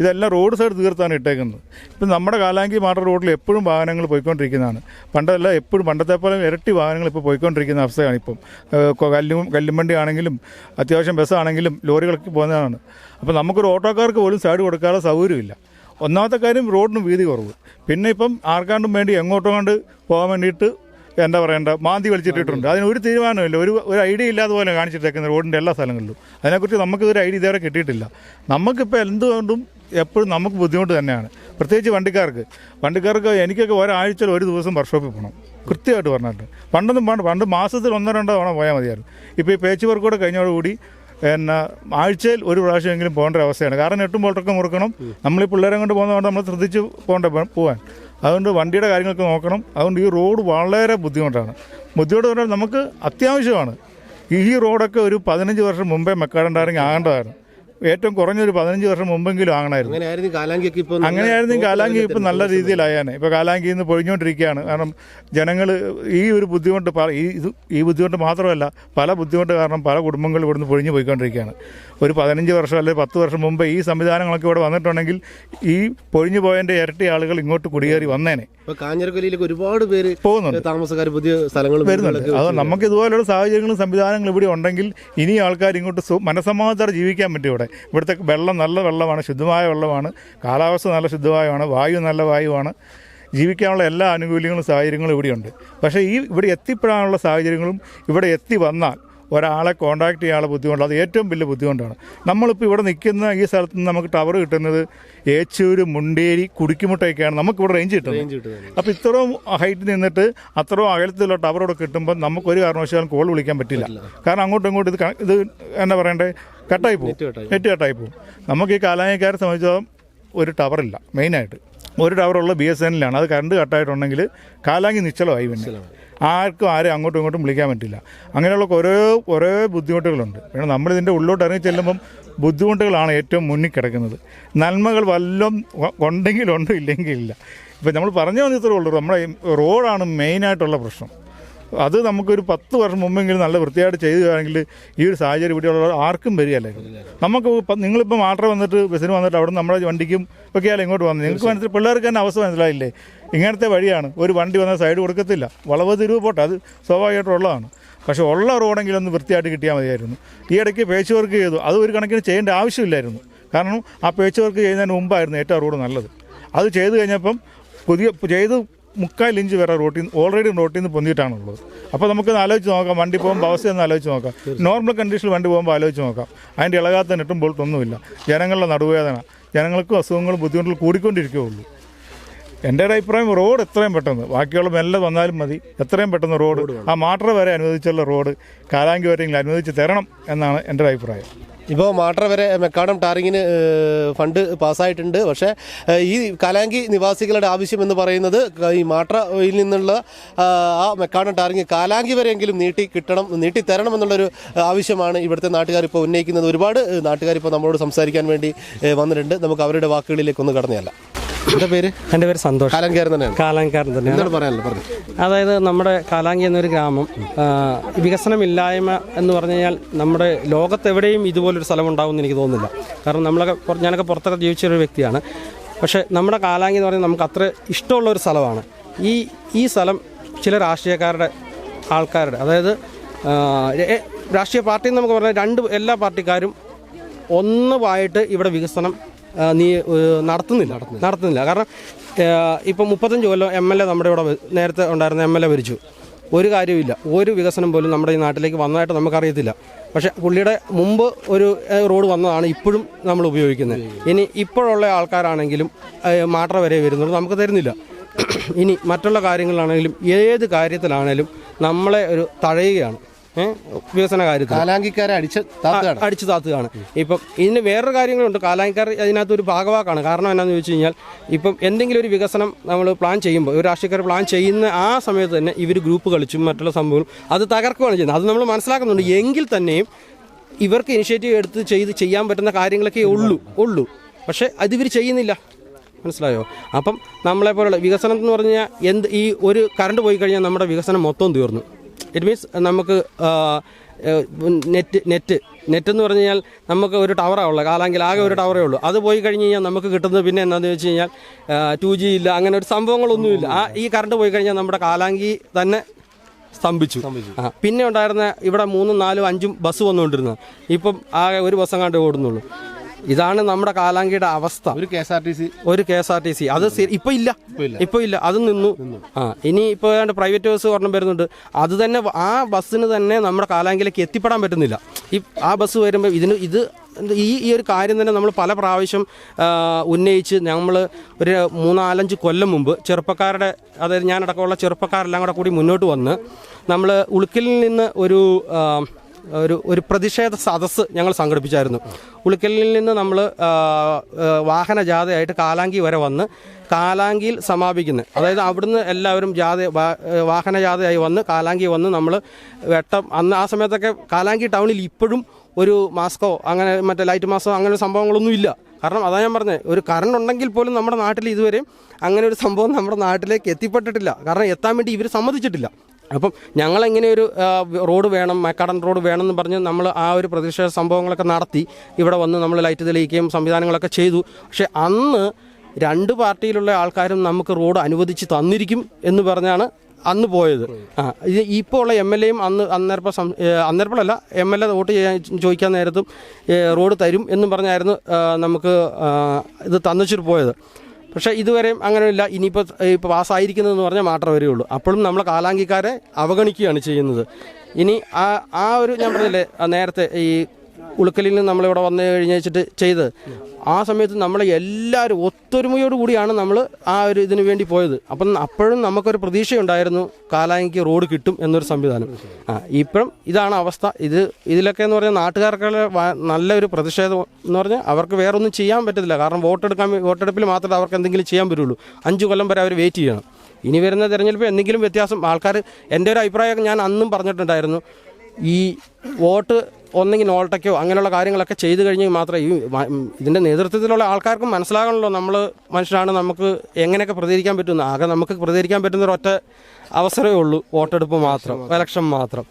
ഇതെല്ലാം റോഡ് സൈഡ് തീർത്താണ് ഇട്ടേക്കുന്നത്. ഇപ്പം നമ്മുടെ കാലാങ്കി മാട്ട റോഡിൽ എപ്പോഴും വാഹനങ്ങൾ പോയിക്കൊണ്ടിരിക്കുന്നതാണ്. പണ്ടല്ല എപ്പോഴും പണ്ടത്തെ പോലെ ഇരട്ടി വാഹനങ്ങൾ ഇപ്പോൾ പോയിക്കൊണ്ടിരിക്കുന്ന അവസ്ഥയാണ് ഇപ്പം. കല്ലും കല്ലും വണ്ടി ആണെങ്കിലും അത്യാവശ്യം ബസ്സാണെങ്കിലും ലോറികളൊക്കെ പോകുന്നതാണ്. അപ്പോൾ നമുക്കൊരു ഓട്ടോക്കാർക്ക് പോലും സൈഡ് കൊടുക്കാനുള്ള സൗകര്യമില്ല. ഒന്നാമത്തെ കാര്യം റോഡിന് വീതി കുറവ്. പിന്നെ ഇപ്പം ആർക്കാണ്ടും വേണ്ടി എങ്ങോട്ടോ കണ്ട് പോകാൻ വേണ്ടിയിട്ട് എന്താ പറയണ്ട മാന്തി വലിച്ചിട്ടിട്ടുണ്ട്. അതിന് ഒരു തീരുമാനമില്ല ഒരു ഒരു ഐഡിയ ഇല്ലാതെ പോലെ കാണിച്ചിട്ടേക്കുന്നത് റോഡിന്റെ എല്ലാ സ്ഥലങ്ങളിലും. അതിനെക്കുറിച്ച് നമുക്ക് ഒരു ഐഡിയ ഇതുവരെ കിട്ടിയിട്ടില്ല. നമുക്കിപ്പോൾ എന്തുകൊണ്ടും എപ്പോഴും നമുക്ക് ബുദ്ധിമുട്ട് തന്നെയാണ്. പ്രത്യേകിച്ച് വണ്ടിക്കാർക്ക്. വണ്ടിക്കാർക്ക് എനിക്കൊക്കെ ഒരാഴ്ചയിൽ ഒരു ദിവസം വർക്ക്ഷോപ്പിൽ പോകണം കൃത്യമായിട്ട് പറഞ്ഞിട്ട് പണ്ടൊന്നും പണ്ട് പണ്ട് മാസത്തിൽ ഒന്നോ രണ്ടോ തവണ പോയാൽ മതിയായിരുന്നു. ഇപ്പോൾ ഈ പേച്ച് വർക്കൂടെ കഴിഞ്ഞോടുകൂടി എന്നാ ആഴ്ചയിൽ ഒരു പ്രാവശ്യമെങ്കിലും പോകേണ്ട ഒരു അവസ്ഥയാണ്. കാരണം എട്ടും ബോൾട്ടൊക്കെ മുറുക്കണം. നമ്മൾ ഈ പിള്ളേരെ കൊണ്ട് പോകുന്നതുകൊണ്ട് നമ്മൾ ശ്രദ്ധിച്ച് പോകേണ്ട പോകാൻ അതുകൊണ്ട് വണ്ടിയുടെ കാര്യങ്ങളൊക്കെ നോക്കണം. അതുകൊണ്ട് ഈ റോഡ് വളരെ ബുദ്ധിമുട്ടാണ്. ബുദ്ധിമുട്ട് പറഞ്ഞാൽ നമുക്ക് അത്യാവശ്യമാണ്. ഈ റോഡൊക്കെ ഒരു പതിനഞ്ച് വർഷം മുമ്പേ മെക്കാഡണ്ടായിരുന്നെങ്കിൽ ആകേണ്ടതായിരുന്നു. ഏറ്റവും കുറഞ്ഞൊരു പതിനഞ്ച് വർഷം മുമ്പെങ്കിലും ആകണമായിരുന്നു. അങ്ങനെയായിരുന്നു കാലാങ്കി ഇപ്പം നല്ല. രീതിയിലായാണ് ഇപ്പോൾ കാലാങ്കി നിന്ന് പൊഴിഞ്ഞുകൊണ്ടിരിക്കുകയാണ് കാരണം ജനങ്ങൾ ഈ ഒരു ബുദ്ധിമുട്ട് ഈ ഇത് ഈ ബുദ്ധിമുട്ട് മാത്രമല്ല പല ബുദ്ധിമുട്ട് കാരണം പല കുടുംബങ്ങൾ ഇവിടുന്ന് പൊഴിഞ്ഞു പോയിക്കൊണ്ടിരിക്കുകയാണ്. ഒരു പതിനഞ്ച് വർഷം അല്ലെങ്കിൽ പത്ത് വർഷം മുമ്പ് ഈ സംവിധാനങ്ങളൊക്കെ ഇവിടെ വന്നിട്ടുണ്ടെങ്കിൽ ഈ പൊഴിഞ്ഞു പോയതിന്റെ ഇരട്ടി ആളുകൾ ഇങ്ങോട്ട് കുടിയേറി വന്നേനെ. ഇപ്പോൾ കാഞ്ഞിരക്കൊല്ലിയിലേക്ക് ഒരുപാട് പേര് പോകുന്നുണ്ട്. താമസക്കാർ പുതിയ സ്ഥലങ്ങൾ വരുന്നുണ്ട്. അത് നമുക്ക് ഇതുപോലുള്ള സാഹചര്യങ്ങളും സംവിധാനങ്ങളും ഇവിടെ ഉണ്ടെങ്കിൽ ഇനി ആൾക്കാർ ഇങ്ങോട്ട് സു- ജീവിക്കാൻ പറ്റും ഇവിടെ. ഇവിടുത്തെ വെള്ളം നല്ല വെള്ളമാണ് ശുദ്ധമായ വെള്ളമാണ് കാലാവസ്ഥ നല്ല ശുദ്ധമായമാണ് വായു നല്ല വായുവാണ്. ജീവിക്കാനുള്ള എല്ലാ ആനുകൂല്യങ്ങളും സാഹചര്യങ്ങളും ഇവിടെയുണ്ട്. പക്ഷേ ഈ ഇവിടെ എത്തിപ്പെടാനുള്ള സാഹചര്യങ്ങളും ഇവിടെ എത്തി വന്നാൽ ഒരാളെ കോൺടാക്ട് ചെയ്യാനുള്ള ബുദ്ധിമുട്ട് അത് ഏറ്റവും വലിയ ബുദ്ധിമുട്ടാണ്. നമ്മളിപ്പോൾ ഇവിടെ നിൽക്കുന്ന ഈ സ്ഥലത്ത് നിന്ന് നമുക്ക് ടവർ കിട്ടുന്നത് ഏച്ചൂര് മുണ്ടേരി കുടിക്കുമുട്ടയൊക്കെയാണ് നമുക്കിവിടെ റേഞ്ച് കിട്ടുന്നത്. അപ്പോൾ ഇത്രയും ഹൈറ്റ് നിന്നിട്ട് അത്രയും അകലത്തിലുള്ള ടവർ ഇവിടെ കിട്ടുമ്പോൾ നമുക്ക് ഒരു കാരണവശാലും കോൾ വിളിക്കാൻ പറ്റില്ല. കാരണം അങ്ങോട്ടും ഇങ്ങോട്ടും ഇത് ഇത് എന്നാ പറയണ്ടേ? കട്ടായി പോകും നെറ്റ് കട്ടായി പോകും നമുക്ക് ഈ കാലായക്കാരെ സംബന്ധിച്ചോളം ഒരു ടവറില്ല മെയിനായിട്ട്. ഒരു ടവറുള്ള ബി എസ് എൻ എല്ലാണ് അത് കറണ്ട് കട്ടായിട്ടുണ്ടെങ്കിൽ കാലാങ്കി നിശ്ചലമായി പിന്നെ. ആർക്കും ആരും അങ്ങോട്ടും ഇങ്ങോട്ടും വിളിക്കാൻ പറ്റില്ല. അങ്ങനെയുള്ള ഓരോ ഓരോ ബുദ്ധിമുട്ടുകളുണ്ട്. പിന്നെ നമ്മളിതിന്റെ ഉള്ളോട്ട് ഇറങ്ങി ചെല്ലുമ്പം ബുദ്ധിമുട്ടുകളാണ് ഏറ്റവും മുന്നിൽ കിടക്കുന്നത്. നന്മകൾ വല്ലതും ഉണ്ടെങ്കിലുണ്ടോ ഇല്ലെങ്കിൽ ഇല്ല ഇപ്പം നമ്മൾ പറഞ്ഞു വന്നിത്രേ ഉള്ളൂ. നമ്മുടെ റോഡാണ് മെയിനായിട്ടുള്ള പ്രശ്നം. അത് നമുക്കൊരു പത്ത് വർഷം മുമ്പെങ്കിലും നല്ല വൃത്തിയായിട്ട് ചെയ്തുകയാണെങ്കിൽ ഈ ഒരു സാഹചര്യം ഇവിടെയുള്ള ആർക്കും വരികയല്ലായിരുന്നു നമുക്ക് നിങ്ങളിപ്പോൾ മാത്രം വന്നിട്ട് ബസ്സിന് വന്നിട്ട് അവിടെ നമ്മുടെ വണ്ടിക്കും ഒക്കെയല്ല ഇങ്ങോട്ട് വന്നത് നിങ്ങൾക്ക് മനസ്സിൽ പിള്ളേർക്ക് തന്നെ അവസ്ഥ മനസ്സിലായില്ലേ? ഇങ്ങനത്തെ വഴിയാണ്. ഒരു വണ്ടി വന്നാൽ സൈഡ് കൊടുക്കത്തില്ല. വളവ് തിരിവ് പോട്ടെ അത് സ്വാഭാവികമായിട്ടുള്ളതാണ് പക്ഷേ ഉള്ള റോഡെങ്കിലും ഒന്ന് വൃത്തിയായിട്ട് കിട്ടിയാൽ മതിയായിരുന്നു. ഈ ഇടയ്ക്ക് പേച്ച് വർക്ക് ചെയ്തു. അത് ഒരു കണക്കിന് ചെയ്യേണ്ട ആവശ്യമില്ലായിരുന്നു. കാരണം ആ പേച്ച് വർക്ക് ചെയ്യുന്നതിന് മുമ്പായിരുന്നു ഏറ്റവും റോഡ് നല്ലത്. അത് ചെയ്തു കഴിഞ്ഞപ്പം പുതിയ ചെയ്ത് മുക്കാൽ ഇഞ്ച് വരെ റോട്ടിൽ നിന്ന് ഓൾറെഡി റോട്ടിൽ നിന്ന് പൊന്തിയിട്ടാണുള്ളത്. അപ്പോൾ നമുക്കൊന്ന് ആലോചിച്ച് നോക്കാം വണ്ടി പോകുമ്പോൾ അവസ്ഥ ഒന്ന് ആലോചിച്ച് നോക്കാം. നോർമൽ കണ്ടീഷനിൽ വണ്ടി പോകുമ്പോൾ ആലോചിച്ച് നോക്കാം. അതിന്റെ ഇളകാത്ത നെട്ടും ബോൾട്ടൊന്നുമില്ല ജനങ്ങളുടെ നടുവേദന. ജനങ്ങൾക്കും അസുഖങ്ങളും ബുദ്ധിമുട്ടുകൾ കൂടിക്കൊണ്ടിരിക്കുകയുള്ളൂ. എന്റെ ഒരു അഭിപ്രായം റോഡ് എത്രയും പെട്ടെന്ന് ബാക്കിയുള്ള മെല്ലെ വന്നാലും മതി. എത്രയും പെട്ടെന്ന് റോഡ് ആ മാട്ടർ വരെ അനുവദിച്ചുള്ള റോഡ് കാലാങ്കി വരെയെങ്കിലും അനുവദിച്ച് തരണം എന്നാണ് എന്റെ ഒരു അഭിപ്രായം. ഇപ്പോൾ മാട്ടർ വരെ മെക്കാടം ടാറിങ്ങിന് ഫണ്ട് പാസ്സായിട്ടുണ്ട്. പക്ഷേ ഈ കലാങ്കി നിവാസികളുടെ ആവശ്യം എന്ന് പറയുന്നത് ഈ മാട്ടറയിൽ നിന്നുള്ള ആ, മെക്കാടം ടാറിങ് കാലാങ്കി വരെയെങ്കിലും നീട്ടി കിട്ടണം നീട്ടി തരണം എന്നുള്ളൊരു ആവശ്യമാണ് ഇവിടുത്തെ നാട്ടുകാർ ഇപ്പോൾ ഉന്നയിക്കുന്നത്. ഒരുപാട് നാട്ടുകാർ ഇപ്പോൾ നമ്മളോട് സംസാരിക്കാൻ വേണ്ടി വന്നിട്ടുണ്ട്. നമുക്ക് അവരുടെ വാക്കുകളിലേക്ക് ഒന്ന് എന്താ പേര്? എന്റെ പേര് സന്തോഷ്. കാലാങ്കാരൻ തന്നെയാണ്. കാലാങ്കാരൻ തന്നെയാണ്. എന്താണ് പറയാനുള്ളത്? പറഞ്ഞു. അതായത് നമ്മുടെ കാലാങ്കി എന്നൊരു ഗ്രാമം ആ, വികസനമില്ലായ്മ എന്ന് പറഞ്ഞു കഴിഞ്ഞാൽ നമ്മുടെ ലോകത്തെവിടെയും ഇതുപോലൊരു സ്ഥലം ഉണ്ടാവുമെന്ന് എനിക്ക് തോന്നുന്നില്ല. കാരണം നമ്മളൊക്കെ പുറ- ഞാനൊക്കെ പുറത്തൊക്കെ ജീവിച്ചൊരു വ്യക്തിയാണ്. പക്ഷേ നമ്മുടെ കാലാങ്കി എന്ന് പറഞ്ഞാൽ നമുക്ക് അത്ര ഇഷ്ടമുള്ള ഒരു സ്ഥലമാണ്. ഈ ഈ സ്ഥലം ചില രാഷ്ട്രീയക്കാരുടെ ആൾക്കാരുടെ അതായത് ആ, എ- രാഷ്ട്രീയ പാർട്ടി എന്ന് നമുക്ക് പറഞ്ഞാൽ രണ്ട് എല്ലാ പാർട്ടിക്കാരും ഒന്നുമായിട്ട് ഇവിടെ വികസനം നീ നടത്തുന്നില്ല. നടത്തുന്നില്ല. കാരണം ഇപ്പം മുപ്പത്തഞ്ച് കൊല്ലം എം എൽ എ നമ്മുടെ ഇവിടെ നേരത്തെ ഉണ്ടായിരുന്ന എം എൽ എ ഭരിച്ചു. ഒരു കാര്യമില്ല ഒരു വികസനം പോലും നമ്മുടെ ഈ നാട്ടിലേക്ക് വന്നതായിട്ട് നമുക്കറിയത്തില്ല. പക്ഷെ പുള്ളിയുടെ മുമ്പ് ഒരു റോഡ് വന്നതാണ് ഇപ്പോഴും നമ്മൾ ഉപയോഗിക്കുന്നത്. ഇനി ഇപ്പോഴുള്ള ആൾക്കാരാണെങ്കിലും മാട്ര വരെ വരുന്നുള്ളൂ നമുക്ക് തരുന്നില്ല. ഇനി മറ്റുള്ള കാര്യങ്ങളാണെങ്കിലും ഏത് കാര്യത്തിലാണെങ്കിലും നമ്മളെ ഒരു തഴയുകയാണ്. വികസന കാര്യത്തിൽ. കാലാങ്കിക്കാരെ അടിച്ച് താത്തുകയാണ്. അടിച്ചു താത്തുകയാണ്. ഇപ്പം ഇതിന് വേറൊരു കാര്യങ്ങളുണ്ട്. കാലാങ്കാർ അതിനകത്ത് ഒരു ഭാഗവാക്കാണ്. കാരണം എന്നാന്ന് ചോദിച്ചു കഴിഞ്ഞാൽ ഇപ്പം എന്തെങ്കിലും ഒരു വികസനം നമ്മൾ പ്ലാൻ ചെയ്യുമ്പോൾ ഒരു രാഷ്ട്രീയക്കാർ പ്ലാൻ ചെയ്യുന്ന ആ സമയത്ത് തന്നെ ഇവർ ഗ്രൂപ്പ് കളിച്ചും മറ്റുള്ള സംഭവങ്ങളും അത് തകർക്കുകയാണ് ചെയ്യുന്നത്. അത് നമ്മൾ മനസ്സിലാക്കുന്നുണ്ട്. എങ്കിൽ തന്നെയും ഇവർക്ക് ഇനിഷ്യേറ്റീവ് എടുത്ത് ചെയ്ത് ചെയ്യാൻ പറ്റുന്ന കാര്യങ്ങളൊക്കെ ഉള്ളൂ. ഉള്ളൂ. പക്ഷേ അത് ഇവർ ചെയ്യുന്നില്ല. മനസ്സിലായോ? അപ്പം നമ്മളെപ്പോലുള്ള വികസനം എന്ന് പറഞ്ഞാൽ എന്ത് ഈ ഒരു കറണ്ട് പോയി കഴിഞ്ഞാൽ നമ്മുടെ വികസനം മൊത്തം തീർന്നു. ഇറ്റ് മീൻസ് നമുക്ക് നെറ്റ് നെറ്റ് നെറ്റ് എന്ന് പറഞ്ഞു കഴിഞ്ഞാൽ നമുക്ക് ഒരു ടവറാണ് ഉള്ളത് കാലാങ്കിൽ ആകെ ഒരു ടവറേ ഉള്ളൂ. അത് പോയി കഴിഞ്ഞ് കഴിഞ്ഞാൽ നമുക്ക് കിട്ടുന്നത് പിന്നെ എന്താണെന്ന് വെച്ച് കഴിഞ്ഞാൽ ടു ജി ഇല്ല അങ്ങനെ ഒരു സംഭവങ്ങളൊന്നുമില്ല. ആ ഈ കറണ്ട് പോയി കഴിഞ്ഞാൽ നമ്മുടെ കാലാങ്കി തന്നെ സ്തംഭിച്ചു. ആ പിന്നെ ഉണ്ടായിരുന്ന ഇവിടെ മൂന്നും നാലും അഞ്ചും ബസ് വന്നുകൊണ്ടിരുന്നത് ഇപ്പം ആകെ ഒരു ബസ്സെങ്ങാണ്ട് ഓടുന്നുള്ളൂ. ഇതാണ് നമ്മുടെ കാലാങ്കിയുടെ അവസ്ഥ. ഒരു K S R T C. ഒരു K S R T C. അത് ഇപ്പൊ ഇല്ല. ഇപ്പൊ ഇല്ല. അത് നിന്നു. ആ ഇനി ഇപ്പൊ ഏതാണ്ട് പ്രൈവറ്റ് ബസ് ഒരെണ്ണം വരുന്നുണ്ട്. അത് തന്നെ ആ ബസ്സിന് തന്നെ നമ്മുടെ കാലാങ്കിലേക്ക് എത്തിപ്പെടാൻ പറ്റുന്നില്ല. ഈ ആ ബസ് വരുമ്പോൾ ഇതിന് ഇത് ഈ ഈ ഒരു കാര്യം തന്നെ നമ്മൾ പല പ്രാവശ്യം ഉന്നയിച്ച് നമ്മൾ ഒരു മൂന്നാലഞ്ച് കൊല്ലം മുമ്പ് ചെറുപ്പക്കാരുടെ അതായത് ഞാനടക്കമുള്ള ചെറുപ്പക്കാരെല്ലാം കൂടെ കൂടി മുന്നോട്ട് വന്ന് നമ്മൾ ഉളുക്കലിൽ നിന്ന് ഒരു ഒരു ഒരു പ്രതിഷേധ സദസ്സ് ഞങ്ങൾ സംഘടിപ്പിച്ചായിരുന്നു. ഉളിക്കലിൽ നിന്ന് നമ്മൾ വാഹന ജാഥയായിട്ട് കാലാങ്കി വരെ വന്ന് കാലാങ്കിയിൽ സമാപിക്കുന്നത് അതായത് അവിടുന്ന് എല്ലാവരും ജാഥ വാഹന ജാഥയായി വന്ന് കാലാങ്കി വന്ന് നമ്മൾ വെട്ടം അന്ന് ആ സമയത്തൊക്കെ കാലാങ്കി ടൗണിൽ ഇപ്പോഴും ഒരു മാസ്കോ അങ്ങനെ മറ്റേ ലൈറ്റ് മാസ്കോ അങ്ങനെ സംഭവങ്ങളൊന്നും ഇല്ല. കാരണം അതാ ഞാൻ പറഞ്ഞത് ഒരു കറണ്ട് ഉണ്ടെങ്കിൽ പോലും നമ്മുടെ നാട്ടിൽ ഇതുവരെയും അങ്ങനെ ഒരു സംഭവം നമ്മുടെ നാട്ടിലേക്ക് എത്തിപ്പെട്ടിട്ടില്ല. കാരണം എത്താൻ വേണ്ടി ഇവർ സമ്മതിച്ചിട്ടില്ല. അപ്പം ഞങ്ങളെങ്ങനെ ഒരു റോഡ് വേണം മക്കാടൻ റോഡ് വേണമെന്ന് പറഞ്ഞ് നമ്മൾ ആ ഒരു പ്രതിഷേധ സംഭവങ്ങളൊക്കെ നടത്തി ഇവിടെ വന്ന് നമ്മൾ ലൈറ്റ് തെളിയിക്കുകയും സംവിധാനങ്ങളൊക്കെ ചെയ്തു. പക്ഷേ അന്ന് രണ്ട് പാർട്ടിയിലുള്ള ആൾക്കാരും നമുക്ക് റോഡ് അനുവദിച്ച് തന്നിരിക്കും എന്ന് പറഞ്ഞാണ് അന്ന് പോയത്. ആ ഇത് ഇപ്പോൾ ഉള്ള എം എൽ എയും അന്ന് അന്നേരപ്പം സം അന്നേരപ്പോഴല്ല എം എൽ എ വോട്ട് ചെയ്യാൻ ചോദിക്കാൻ നേരത്തും റോഡ് തരും എന്നും പറഞ്ഞായിരുന്നു നമുക്ക് ഇത് തന്നിച്ചിട്ട് പോയത്. പക്ഷേ ഇതുവരെയും അങ്ങനെയില്ല. ഇനിയിപ്പോൾ ഇപ്പോൾ പാസ്സായിരിക്കുന്നതെന്ന് പറഞ്ഞാൽ മാത്രമേ ഉള്ളൂ അപ്പോഴും നമ്മൾ കാലാങ്കിക്കാരെ അവഗണിക്കുകയാണ് ചെയ്യുന്നത്. ഇനി ആ ആ ഒരു ഞാൻ പറഞ്ഞില്ലേ നേരത്തെ ഈ ഉളുക്കലിൽ നിന്ന് നമ്മളിവിടെ വന്ന് കഴിഞ്ഞിട്ട് ചെയ്ത് ആ സമയത്ത് നമ്മൾ എല്ലാവരും ഒത്തൊരുമയോട് കൂടിയാണ് നമ്മൾ ആ ഒരു ഇതിനു വേണ്ടി പോയത്. അപ്പം അപ്പോഴും നമുക്കൊരു പ്രതീക്ഷയുണ്ടായിരുന്നു കാലായങ്കി റോഡ് കിട്ടും എന്നൊരു സംവിധാനം. ആ ഇപ്പം ഇതാണ് അവസ്ഥ. ഇത് ഇതിലൊക്കെ എന്ന് പറഞ്ഞാൽ നാട്ടുകാർക്ക് നല്ലൊരു പ്രതിഷേധം എന്ന് പറഞ്ഞാൽ അവർക്ക് വേറെ ഒന്നും ചെയ്യാൻ പറ്റത്തില്ല. കാരണം വോട്ടെടുക്കാൻ വോട്ടെടുപ്പിൽ മാത്രമേ അവർക്ക് എന്തെങ്കിലും ചെയ്യാൻ പറ്റുള്ളൂ. അഞ്ച് കൊല്ലം വരെ അവർ വെയിറ്റ് ചെയ്യണം. ഇനി വരുന്ന തെരഞ്ഞെടുപ്പ് എന്തെങ്കിലും വ്യത്യാസം ആൾക്കാർ എന്റെ ഒരു അഭിപ്രായം ഞാൻ അന്നും പറഞ്ഞിട്ടുണ്ടായിരുന്നു. ഈ വോട്ട് ഒന്നെങ്കിൽ നോൾട്ടയ്ക്കോ അങ്ങനെയുള്ള കാര്യങ്ങളൊക്കെ ചെയ്തു കഴിഞ്ഞ് മാത്രമേ ഈ ഇതിന്റെ നേതൃത്വത്തിലുള്ള ആൾക്കാർക്കും മനസ്സിലാകണമല്ലോ നമ്മൾ മനുഷ്യരാണ് നമുക്ക് എങ്ങനെയൊക്കെ പ്രതികരിക്കാൻ പറ്റുന്ന ആകെ നമുക്ക് പ്രതികരിക്കാൻ പറ്റുന്ന ഒറ്റ അവസരമേ ഉള്ളൂ വോട്ടെടുപ്പ് മാത്രം ഇലക്ഷൻ മാത്രം.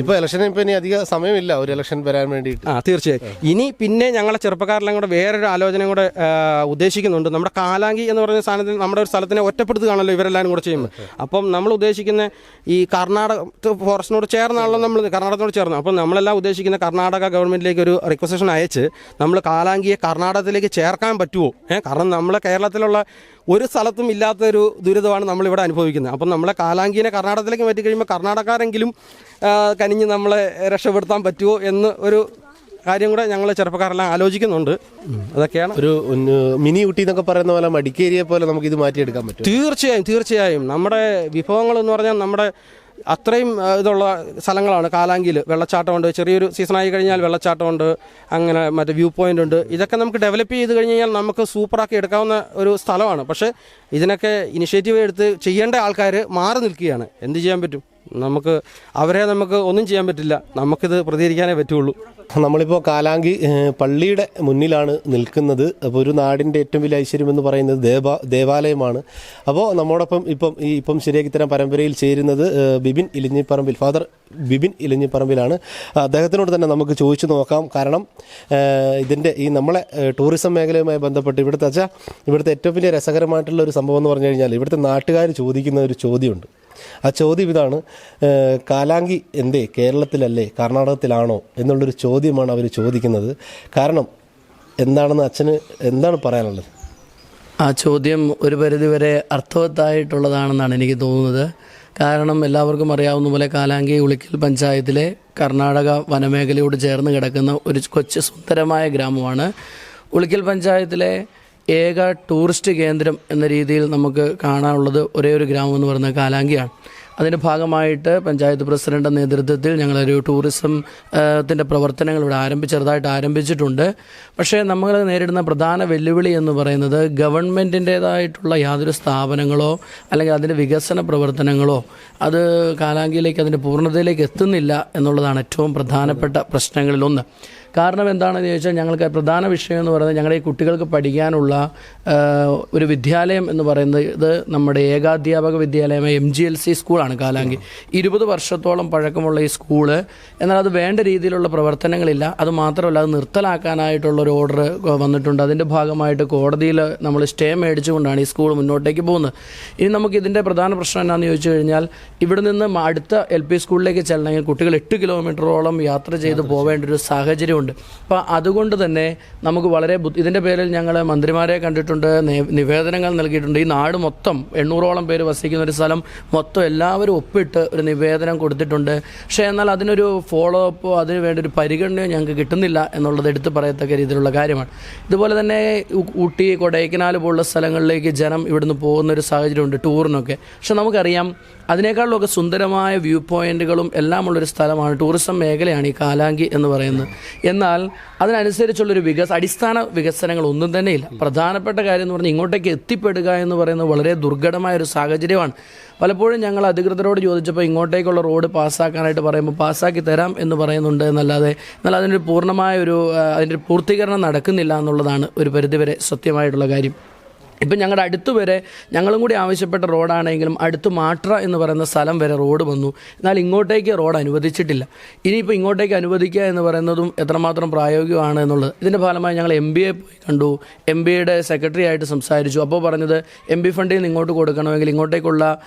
ഇപ്പോൾ ഇലക്ഷന് ഇപ്പൊ ഇനി അധിക സമയമില്ല ഒരു ഇലക്ഷൻ വരാൻ വേണ്ടിയിട്ട്. ആ തീർച്ചയായും. ഇനി പിന്നെ ഞങ്ങളെ ചെറുപ്പക്കാരെല്ലാം കൂടെ വേറൊരു ആലോചനയും കൂടെ ഉദ്ദേശിക്കുന്നുണ്ട്. നമ്മുടെ കാലാങ്കി എന്ന് പറയുന്ന സാധനത്തിൽ നമ്മുടെ ഒരു സ്ഥലത്തിനെ ഒറ്റപ്പെടുത്തുകയാണല്ലോ ഇവരെല്ലാവരും കൂടെ ചെയ്യുമ്പോൾ. അപ്പം നമ്മൾ ഉദ്ദേശിക്കുന്ന ഈ കർണാടക ഫോറസ്റ്റിനോട് ചേർന്നാണല്ലോ നമ്മൾ കർണാടകത്തോട് ചേർന്ന് അപ്പം നമ്മളെല്ലാം ഉദ്ദേശിക്കുന്ന കർണാടക ഗവൺമെന്റിലേക്ക് ഒരു റിക്വസ്റ്റേഷൻ അയച്ച് നമ്മൾ കാലാങ്കിയെ കർണാടകത്തിലേക്ക് ചേർക്കാൻ പറ്റുമോ? കാരണം നമ്മളെ കേരളത്തിലുള്ള ഒരു സ്ഥലത്തും ഇല്ലാത്തൊരു ദുരിതമാണ് നമ്മളിവിടെ അനുഭവിക്കുന്നത്. അപ്പം നമ്മളെ കാലാങ്കീനെ കർണാടകത്തിലേക്ക് മാറ്റി കഴിയുമ്പോൾ കർണാടകക്കാരെങ്കിലും കനിഞ്ഞ് നമ്മളെ രക്ഷപ്പെടുത്താൻ പറ്റുമോ എന്ന് ഒരു കാര്യം കൂടെ ഞങ്ങൾ ചെറുപ്പക്കാരെല്ലാം ആലോചിക്കുന്നുണ്ട്. അതൊക്കെയാണ്. ഒരു മിനി ഊട്ടി എന്നൊക്കെ പറയുന്ന പോലെ മടിക്കേരിയെ പോലെ നമുക്ക് ഇത് മാറ്റിയെടുക്കാൻ പറ്റും തീർച്ചയായും തീർച്ചയായും. നമ്മുടെ വിഭവങ്ങൾ എന്ന് പറഞ്ഞാൽ നമ്മുടെ അത്രയും ഇതുള്ള സ്ഥലങ്ങളാണ്. കാലാങ്കിൽ വെള്ളച്ചാട്ടമുണ്ട് ചെറിയൊരു സീസണായി കഴിഞ്ഞാൽ വെള്ളച്ചാട്ടമുണ്ട് അങ്ങനെ മറ്റേ വ്യൂ പോയിന്റ് ഉണ്ട്. ഇതൊക്കെ നമുക്ക് ഡെവലപ്പ് ചെയ്ത് കഴിഞ്ഞ് കഴിഞ്ഞാൽ നമുക്ക് സൂപ്പറാക്കി എടുക്കാവുന്ന ഒരു സ്ഥലമാണ്. പക്ഷേ ഇതിനൊക്കെ ഇനിഷ്യേറ്റീവ് എടുത്ത് ചെയ്യേണ്ട ആൾക്കാർ മാറി നിൽക്കുകയാണ്. എന്ത് ചെയ്യാൻ പറ്റും? നമുക്ക് അവരെ നമുക്ക് ഒന്നും ചെയ്യാൻ പറ്റില്ല. നമുക്കിത് പ്രതികരിക്കാനേ പറ്റുള്ളൂ. നമ്മളിപ്പോൾ കാലാങ്കി പള്ളിയുടെ മുന്നിലാണ് നിൽക്കുന്നത്. അപ്പോൾ ഒരു നാടിന്റെ ഏറ്റവും വലിയ ഐശ്വര്യം എന്ന് പറയുന്നത് ദേവ ദേവാലയമാണ്. അപ്പോൾ നമ്മോടൊപ്പം ഇപ്പം ഈ ഇപ്പം ശരിയാക്കി തരാൻ പരമ്പരയിൽ ചേരുന്നത് ബിബിൻ ഇലിഞ്ഞിപ്പറമ്പിൽ. ഫാദർ ബിബിൻ ഇലഞ്ഞിപ്പറമ്പിലാണ്. അദ്ദേഹത്തിനോട് തന്നെ നമുക്ക് ചോദിച്ചു നോക്കാം. കാരണം ഇതിന്റെ ഈ നമ്മളെ ടൂറിസം മേഖലയുമായി ബന്ധപ്പെട്ട് ഇവിടുത്തെ വെച്ചാൽ ഇവിടുത്തെ ഏറ്റവും വലിയ രസകരമായിട്ടുള്ള ഒരു സംഭവം എന്ന് പറഞ്ഞു കഴിഞ്ഞാൽ ഇവിടുത്തെ നാട്ടുകാർ ചോദിക്കുന്ന ഒരു ചോദ്യമുണ്ട്. ആ ചോദ്യം ഇതാണ് കാലാങ്കി എന്തേ? കേരളത്തിലല്ലേ? കർണാടകത്തിലാണോ? എന്നുള്ളൊരു ചോദ്യമാണ് അവർ ചോദിക്കുന്നത്. കാരണം എന്താണെന്ന് അച്ഛന് എന്താണ് പറയാനുള്ളത്? ആ ചോദ്യം ഒരു പരിധിവരെ അർത്ഥവത്തായിട്ടുള്ളതാണെന്നാണ് എനിക്ക് തോന്നുന്നത്. കാരണം എല്ലാവർക്കും അറിയാവുന്ന പോലെ കാലാങ്കി ഉളിക്കൽ പഞ്ചായത്തിലെ കർണാടക വനമേഖലയോട് ചേർന്ന് കിടക്കുന്ന ഒരു കൊച്ചു സുന്ദരമായ ഗ്രാമമാണ്. ഉളിക്കൽ പഞ്ചായത്തിലെ ഏക ടൂറിസ്റ്റ് കേന്ദ്രം എന്ന രീതിയിൽ നമുക്ക് കാണാനുള്ളത് ഒരേ ഒരു ഗ്രാമം എന്ന് പറയുന്നത് കാലാങ്കിയാണ്. അതിന്റെ ഭാഗമായിട്ട് പഞ്ചായത്ത് പ്രസിഡന്റ് നേതൃത്വത്തിൽ ഞങ്ങളൊരു ടൂറിസം ത്തിന്റെ പ്രവർത്തനങ്ങൾ ഇവിടെ ആരംഭിച്ച് ചെറുതായിട്ട് ആരംഭിച്ചിട്ടുണ്ട്. പക്ഷേ നമ്മൾ നേരിടുന്ന പ്രധാന വെല്ലുവിളി എന്ന് പറയുന്നത് ഗവൺമെന്റിന്റേതായിട്ടുള്ള യാതൊരു സ്ഥാപനങ്ങളോ അല്ലെങ്കിൽ അതിന്റെ വികസന പ്രവർത്തനങ്ങളോ അത് കാലാങ്കിയിലേക്ക് അതിന്റെ പൂർണതയിലേക്ക് എത്തുന്നില്ല എന്നുള്ളതാണ് ഏറ്റവും പ്രധാനപ്പെട്ട പ്രശ്നങ്ങളിലൊന്ന്. കാരണം എന്താണെന്ന് ചോദിച്ചാൽ ഞങ്ങൾക്ക് പ്രധാന വിഷയം എന്ന് പറയുന്നത് ഞങ്ങളുടെ ഈ കുട്ടികൾക്ക് പഠിക്കാനുള്ള ഒരു വിദ്യാലയം എന്ന് പറയുന്നത് ഇത് നമ്മുടെ ഏകാധ്യാപക വിദ്യാലയമായ എം ജി എൽ സി സ്കൂളാണ് കാലാങ്കി. ഇരുപത് വർഷത്തോളം പഴക്കമുള്ള ഈ സ്കൂൾ. എന്നാൽ അത് വേണ്ട രീതിയിലുള്ള പ്രവർത്തനങ്ങളില്ല. അത് മാത്രമല്ല അത് നിർത്തലാക്കാനായിട്ടുള്ള ഒരു ഓർഡർ വന്നിട്ടുണ്ട്. അതിന്റെ ഭാഗമായിട്ട് കോടതിയിൽ നമ്മൾ സ്റ്റേ മേടിച്ചുകൊണ്ടാണ് ഈ സ്കൂൾ മുന്നോട്ടേക്ക് പോകുന്നത്. ഇനി നമുക്ക് ഇതിന്റെ പ്രധാന പ്രശ്നം എന്താണെന്ന് ചോദിച്ചു കഴിഞ്ഞാൽ ഇവിടെ നിന്ന് അടുത്ത എൽ പി സ്കൂളിലേക്ക് ചെല്ലണമെങ്കിൽ കുട്ടികൾ എട്ട് കിലോമീറ്ററോളം യാത്ര ചെയ്ത് പോവേണ്ട ഒരു സാഹചര്യമുണ്ട് അപ്പോൾ അതുകൊണ്ട് തന്നെ നമുക്ക് വളരെ ഇതിന്റെ പേരിൽ ഞങ്ങൾ മന്ത്രിമാരെ കണ്ടിട്ടുണ്ട് നിവേദനങ്ങൾ നൽകിയിട്ടുണ്ട്. ഈ നാട് മൊത്തം എണ്ണൂറോളം പേര് വസിക്കുന്ന ഒരു സ്ഥലം. മൊത്തം എല്ലാവരും ഒപ്പിട്ട് ഒരു നിവേദനം കൊടുത്തിട്ടുണ്ട്. പക്ഷേ എന്നാൽ അതിനൊരു ഫോളോ അപ്പോ അതിന് വേണ്ടി ഒരു പരിഗണനയോ ഞങ്ങൾക്ക് കിട്ടുന്നില്ല എന്നുള്ളത് എടുത്തു പറയത്തക്ക രീതിയിലുള്ള കാര്യമാണ്. ഇതുപോലെ തന്നെ ഊട്ടി കൊടൈക്കനാൽ പോലുള്ള സ്ഥലങ്ങളിലേക്ക് ജനം ഇവിടുന്ന് പോകുന്ന ഒരു സാഹചര്യമുണ്ട് ടൂറിനൊക്കെ. പക്ഷെ നമുക്കറിയാം അതിനേക്കാളിലൊക്കെ സുന്ദരമായ വ്യൂ പോയിന്റുകളും എല്ലാം ഉള്ളൊരു സ്ഥലമാണ് ടൂറിസം മേഖലയാണ് ഈ കാലാങ്കി എന്ന് പറയുന്നത്. എന്നാൽ അതിനനുസരിച്ചുള്ളൊരു വികസ അടിസ്ഥാന വികസനങ്ങൾ ഒന്നും തന്നെ ഇല്ല പ്രധാനപ്പെട്ട കാര്യം എന്ന് പറഞ്ഞാൽ ഇങ്ങോട്ടേക്ക് എത്തിപ്പെടുക എന്ന് പറയുന്നത് വളരെ ദുർഘടമായ ഒരു സാഹചര്യമാണ്. പലപ്പോഴും ഞങ്ങൾ അധികൃതരോട് ചോദിച്ചപ്പോൾ ഇങ്ങോട്ടേക്കുള്ള റോഡ് പാസ്സാക്കാനായിട്ട് പറയുമ്പോൾ പാസ്സാക്കി തരാം എന്ന് പറയുന്നുണ്ട് എന്നല്ലാതെ എന്നാൽ അതിനൊരു പൂർണമായ ഒരു അതിന്റെ പൂർത്തീകരണം നടക്കുന്നില്ല എന്നുള്ളതാണ് ഒരു പരിധിവരെ സത്യമായിട്ടുള്ള കാര്യം. ഇപ്പം ഞങ്ങളുടെ അടുത്ത് വരെ ഞങ്ങളും കൂടി ആവശ്യപ്പെട്ട റോഡാണെങ്കിലും അടുത്ത് മാട്ര എന്ന് പറയുന്ന സ്ഥലം വരെ റോഡ് വന്നു. എന്നാൽ ഇങ്ങോട്ടേക്ക് റോഡ് അനുവദിച്ചിട്ടില്ല. ഇനിയിപ്പോൾ ഇങ്ങോട്ടേക്ക് അനുവദിക്കുക എന്ന് പറയുന്നതും എത്രമാത്രം പ്രായോഗികമാണ് എന്നുള്ളത്. ഇതിന്റെ ഫലമായി ഞങ്ങൾ എം ബി എ പോയി കണ്ടു. എം ബി എയുടെ സെക്രട്ടറി ആയിട്ട് സംസാരിച്ചു. അപ്പോൾ പറഞ്ഞത് എം ബി ഫണ്ടിൽ നിന്ന് ഇങ്ങോട്ട് കൊടുക്കണമെങ്കിൽ ഇങ്ങോട്ടേക്കുള്ള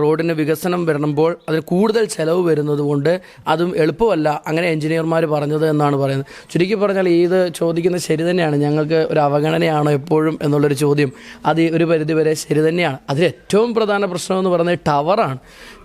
റോഡിന് വികസനം വരണമ്പോൾ അതിന് കൂടുതൽ ചിലവ് വരുന്നതുകൊണ്ട് അതും എളുപ്പമല്ല. അങ്ങനെ എഞ്ചിനീയർമാർ പറഞ്ഞത് എന്നാണ് പറയുന്നത്. ചുരുക്കി പറഞ്ഞാൽ ഇത് ചോദിക്കുന്നത് ശരി തന്നെയാണ്. ഞങ്ങൾക്ക് ഒരു അവഗണനയാണോ എപ്പോഴും എന്നുള്ളൊരു ചോദ്യം. അത് ഒരു പരിധിവരെ ശരി തന്നെയാണ്. അതിലേറ്റവും പ്രധാന പ്രശ്നം എന്ന് പറയുന്നത് ടവറാണ്.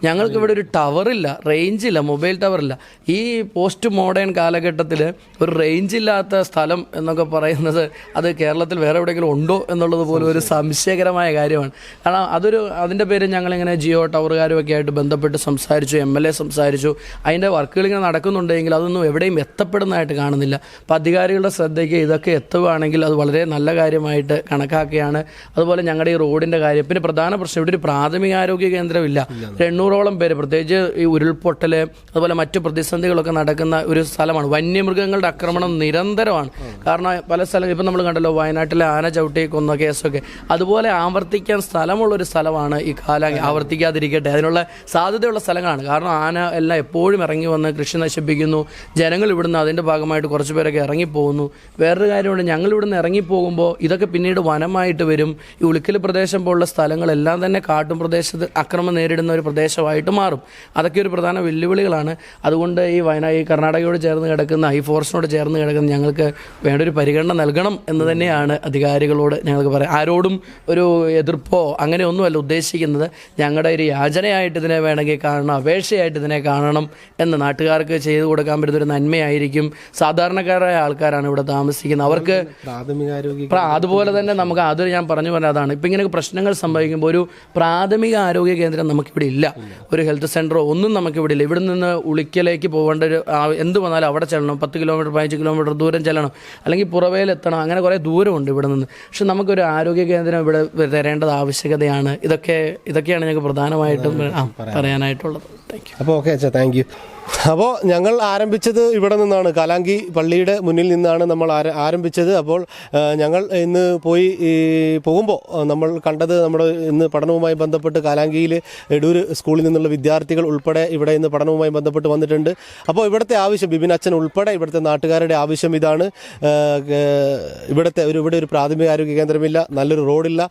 ഞങ്ങൾക്ക് ഇവിടെ ഒരു ടവറില്ല റേഞ്ചില്ല മൊബൈൽ ടവറില്ല. ഈ പോസ്റ്റ് മോഡേൺ കാലഘട്ടത്തിൽ ഒരു റേഞ്ച് ഇല്ലാത്ത സ്ഥലം എന്നൊക്കെ പറയുന്നത് അത് കേരളത്തിൽ വേറെ എവിടെയെങ്കിലും ഉണ്ടോ എന്നുള്ളത് പോലും ഒരു സംശയകരമായ കാര്യമാണ്. കാരണം അതൊരു അതിന്റെ പേര് ഞങ്ങളിങ്ങനെ ജിയോ ടവറുകാരും ഒക്കെ ആയിട്ട് ബന്ധപ്പെട്ട് സംസാരിച്ചു എം എൽ എ സംസാരിച്ചു. അതിന്റെ വർക്കുകൾ ഇങ്ങനെ നടക്കുന്നുണ്ടെങ്കിൽ അതൊന്നും എവിടെയും എത്തപ്പെടുന്നതായിട്ട് കാണുന്നില്ല. അപ്പം അധികാരികളുടെ ശ്രദ്ധയ്ക്ക് ഇതൊക്കെ എത്തുകയാണെങ്കിൽ അത് വളരെ നല്ല കാര്യമായിട്ട് കണക്കാക്കുകയാണ്. അതുപോലെ ഞങ്ങളുടെ ഈ റോഡിന്റെ കാര്യം. പിന്നെ പ്രധാന പ്രശ്നം ഇവിടെ ഒരു പ്രാഥമികാരോഗ്യ കേന്ദ്രമില്ല. ഒരു എണ്ണൂറോളം പേര് പ്രത്യേകിച്ച് ഈ ഉരുൾപൊട്ടൽ അതുപോലെ മറ്റു പ്രതിസന്ധികളൊക്കെ നടക്കുന്ന ഒരു സ്ഥലമാണ്. വന്യമൃഗങ്ങളുടെ ആക്രമണം നിരന്തരമാണ്. കാരണം പല സ്ഥലം ഇപ്പം നമ്മൾ കണ്ടല്ലോ വയനാട്ടിലെ ആന ചവിട്ടി കൊന്ന കേസൊക്കെ. അതുപോലെ ആവർത്തിക്കാൻ സ്ഥലമുള്ള ഒരു സ്ഥലമാണ് ഈ കാലാങ്കി ആവർത്തിക്കാതിരിക്കട്ടെ. അതിനുള്ള സാധ്യതയുള്ള സ്ഥലങ്ങളാണ്. കാരണം ആന എല്ലാം എപ്പോഴും ഇറങ്ങി വന്ന് കൃഷി നശിപ്പിക്കുന്നു. ജനങ്ങൾ ഇവിടുന്ന് അതിന്റെ ഭാഗമായിട്ട് കുറച്ച് പേരൊക്കെ ഇറങ്ങിപ്പോകുന്നു. വേറൊരു കാര്യമുണ്ട് ഞങ്ങൾ ഇവിടുന്ന് ഇറങ്ങിപ്പോകുമ്പോൾ ഇതൊക്കെ പിന്നീട് വനമായിട്ട് വരും. ഈ ഉളിക്കൽ പ്രദേശം പോലുള്ള സ്ഥലങ്ങളെല്ലാം തന്നെ കാട്ടും പ്രദേശത്ത് അക്രമം നേരിടുന്ന ഒരു പ്രദേശമായിട്ട് മാറും. അതൊക്കെ ഒരു പ്രധാന വെല്ലുവിളികളാണ്. അതുകൊണ്ട് ഈ വയനാട് ഈ കർണാടകയോട് ചേർന്ന് കിടക്കുന്ന ഹൈ ഫോറസ്റ്റിനോട് ചേർന്ന് കിടക്കുന്ന ഞങ്ങൾക്ക് വേണ്ട ഒരു പരിഗണന നൽകണം എന്ന് തന്നെയാണ് അധികാരികളോട് ഞങ്ങൾക്ക് പറയാം ആരോടും ഒരു എതിർപ്പോ അങ്ങനെയൊന്നുമല്ല ഉദ്ദേശിക്കുന്നത്. ഞങ്ങളുടെ ഒരു യാചനയായിട്ട് ഇതിനെ വേണമെങ്കിൽ കാണണം അപേക്ഷയായിട്ട് ഇതിനെ കാണണം എന്ന് നാട്ടുകാർക്ക് ചെയ്തു കൊടുക്കാൻ പറ്റുന്ന ഒരു നന്മയായിരിക്കും. സാധാരണക്കാരായ ആൾക്കാരാണ് ഇവിടെ താമസിക്കുന്നത്. അവർക്ക് പ്രാഥമികാരോഗ്യ അതുപോലെ തന്നെ നമുക്ക് അത് ഞാൻ പറഞ്ഞു പറഞ്ഞ അതാണ്. ഇപ്പം ഇങ്ങനെ പ്രശ്നങ്ങൾ സംഭവിക്കുമ്പോൾ ഒരു പ്രാഥമിക ആരോഗ്യ കേന്ദ്രം നമുക്കിവിടെ ഇല്ല. ഒരു ഹെൽത്ത് സെന്ററോ ഒന്നും നമുക്കിവിടെയില്ല ഇവിടെ നിന്ന് ഉളിക്കലേക്ക് പോകേണ്ട ഒരു എന്ത് വന്നാലും അവിടെ ചെല്ലണം. പത്ത് കിലോമീറ്റർ പതിനഞ്ച് കിലോമീറ്റർ ദൂരം ചെല്ലണം. അല്ലെങ്കിൽ പുറവേലെത്തണം. അങ്ങനെ കുറേ ദൂരമുണ്ട് ഇവിടെ നിന്ന്. പക്ഷെ നമുക്കൊരു ആരോഗ്യ കേന്ദ്രം ഇവിടെ തരേണ്ടത് ആവശ്യകതയാണ്. ഇതൊക്കെ ഇതൊക്കെയാണ് ഞങ്ങൾക്ക് പ്രധാനമായിട്ടും പറയാനായിട്ടുള്ളത്. താങ്ക് യു അപ്പോൾ ഓക്കെ അച്ഛാ താങ്ക് യു. അപ്പോൾ ഞങ്ങൾ ആരംഭിച്ചത് ഇവിടെ നിന്നാണ്. കാലാങ്കി പള്ളിയുടെ മുന്നിൽ നിന്നാണ് നമ്മൾ ആര- ആരംഭിച്ചത്. അപ്പോൾ ഞങ്ങൾ ഇന്ന് പോയി പോകുമ്പോൾ നമ്മൾ കണ്ടത് നമ്മുടെ ഇന്ന് പഠനവുമായി ബന്ധപ്പെട്ട് കാലാങ്കിയിൽ എടൂർ സ്കൂളിൽ നിന്നുള്ള വിദ്യാർത്ഥികൾ ഉൾപ്പെടെ ഇവിടെ ഇന്ന് പഠനവുമായി ബന്ധപ്പെട്ട് വന്നിട്ടുണ്ട്. അപ്പോൾ ഇവിടുത്തെ ആവശ്യം ബിബിൻ അച്ഛൻ ഉൾപ്പെടെ ഇവിടുത്തെ നാട്ടുകാരുടെ ആവശ്യം ഇതാണ്. ഇവിടുത്തെ ഒരു ഇവിടെ ഒരു പ്രാഥമിക ആരോഗ്യ കേന്ദ്രമില്ല നല്ലൊരു റോഡില്ല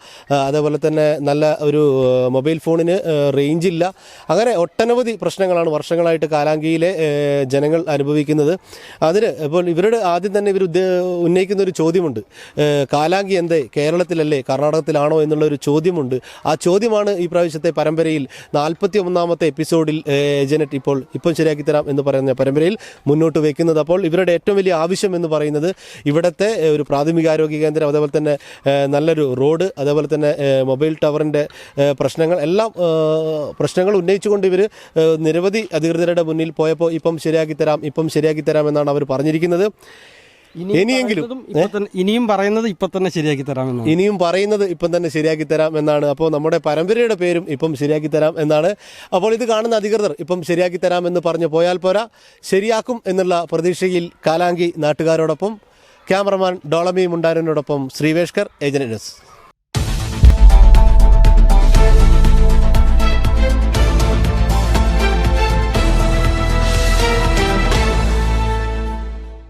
അതേപോലെ തന്നെ നല്ല ഒരു മൊബൈൽ ഫോണിന് റേഞ്ചില്ല. അങ്ങനെ ഒട്ടനവധി പ്രശ്നങ്ങളാണ് വർഷങ്ങളായിട്ട് കാലാങ്കിയിലെ ഏ, ജനങ്ങൾ അനുഭവിക്കുന്നത്. അതിന് ഇപ്പോൾ ഇവരുടെ ആദ്യം തന്നെ ഇവർ ഉന്നയിക്കുന്ന ഒരു ചോദ്യമുണ്ട്. കാലാങ്കി എന്തേ? കേരളത്തിലല്ലേ? കർണാടകത്തിലാണോ എന്നുള്ള ഒരു ചോദ്യമുണ്ട്. ആ ചോദ്യമാണ് ഈ പ്രാവശ്യത്തെ പരമ്പരയിൽ നാൽപ്പത്തി ഒന്നാമത്തെ എപ്പിസോഡിൽ ജനറ്റ് ഇപ്പോൾ ഇപ്പം ശരിയാക്കി തരാം എന്ന് പറയുന്ന പരമ്പരയിൽ മുന്നോട്ട് വെക്കുന്നത്. അപ്പോൾ ഇവരുടെ ഏറ്റവും വലിയ ആവശ്യം എന്ന് പറയുന്നത് ഇവിടുത്തെ ഒരു പ്രാഥമികാരോഗ്യ കേന്ദ്രം അതേപോലെ തന്നെ നല്ലൊരു റോഡ് അതേപോലെ തന്നെ മൊബൈൽ ടവറിന്റെ പ്രശ്നങ്ങൾ എല്ലാം പ്രശ്നങ്ങൾ ഉന്നയിച്ചുകൊണ്ട് ഇവർ നിരവധി അധികൃതരുടെ മുന്നിൽ പോയപ്പോൾ ഇപ്പം ശരിയാക്കി തരാം ഇപ്പം ശരിയാക്കി തരാം എന്നാണ് അവർ പറഞ്ഞിരിക്കുന്നത്. ഇനിയെങ്കിലും ഇനിയും പറയുന്നത് ഇപ്പൊ തന്നെ ശരിയാക്കി തരാം ഇനിയും പറയുന്നത് ഇപ്പം തന്നെ ശരിയാക്കി തരാം എന്നാണ്. അപ്പോൾ നമ്മുടെ പരമ്പരയുടെ പേരും ഇപ്പം ശരിയാക്കി തരാം എന്നാണ്. അപ്പോൾ ഇത് കാണുന്ന അധികൃതർ ഇപ്പം ശരിയാക്കി തരാം എന്ന് പറഞ്ഞു പോയാൽ പോരാ. ശരിയാക്കും എന്നുള്ള പ്രതീക്ഷയിൽ കാലാങ്കി നാട്ടുകാരോടൊപ്പം ക്യാമറമാൻ ഡോളമി മുണ്ടാരനോടൊപ്പം ശ്രീവേഷ്കർ ഏജന്റ് ന്യൂസ്.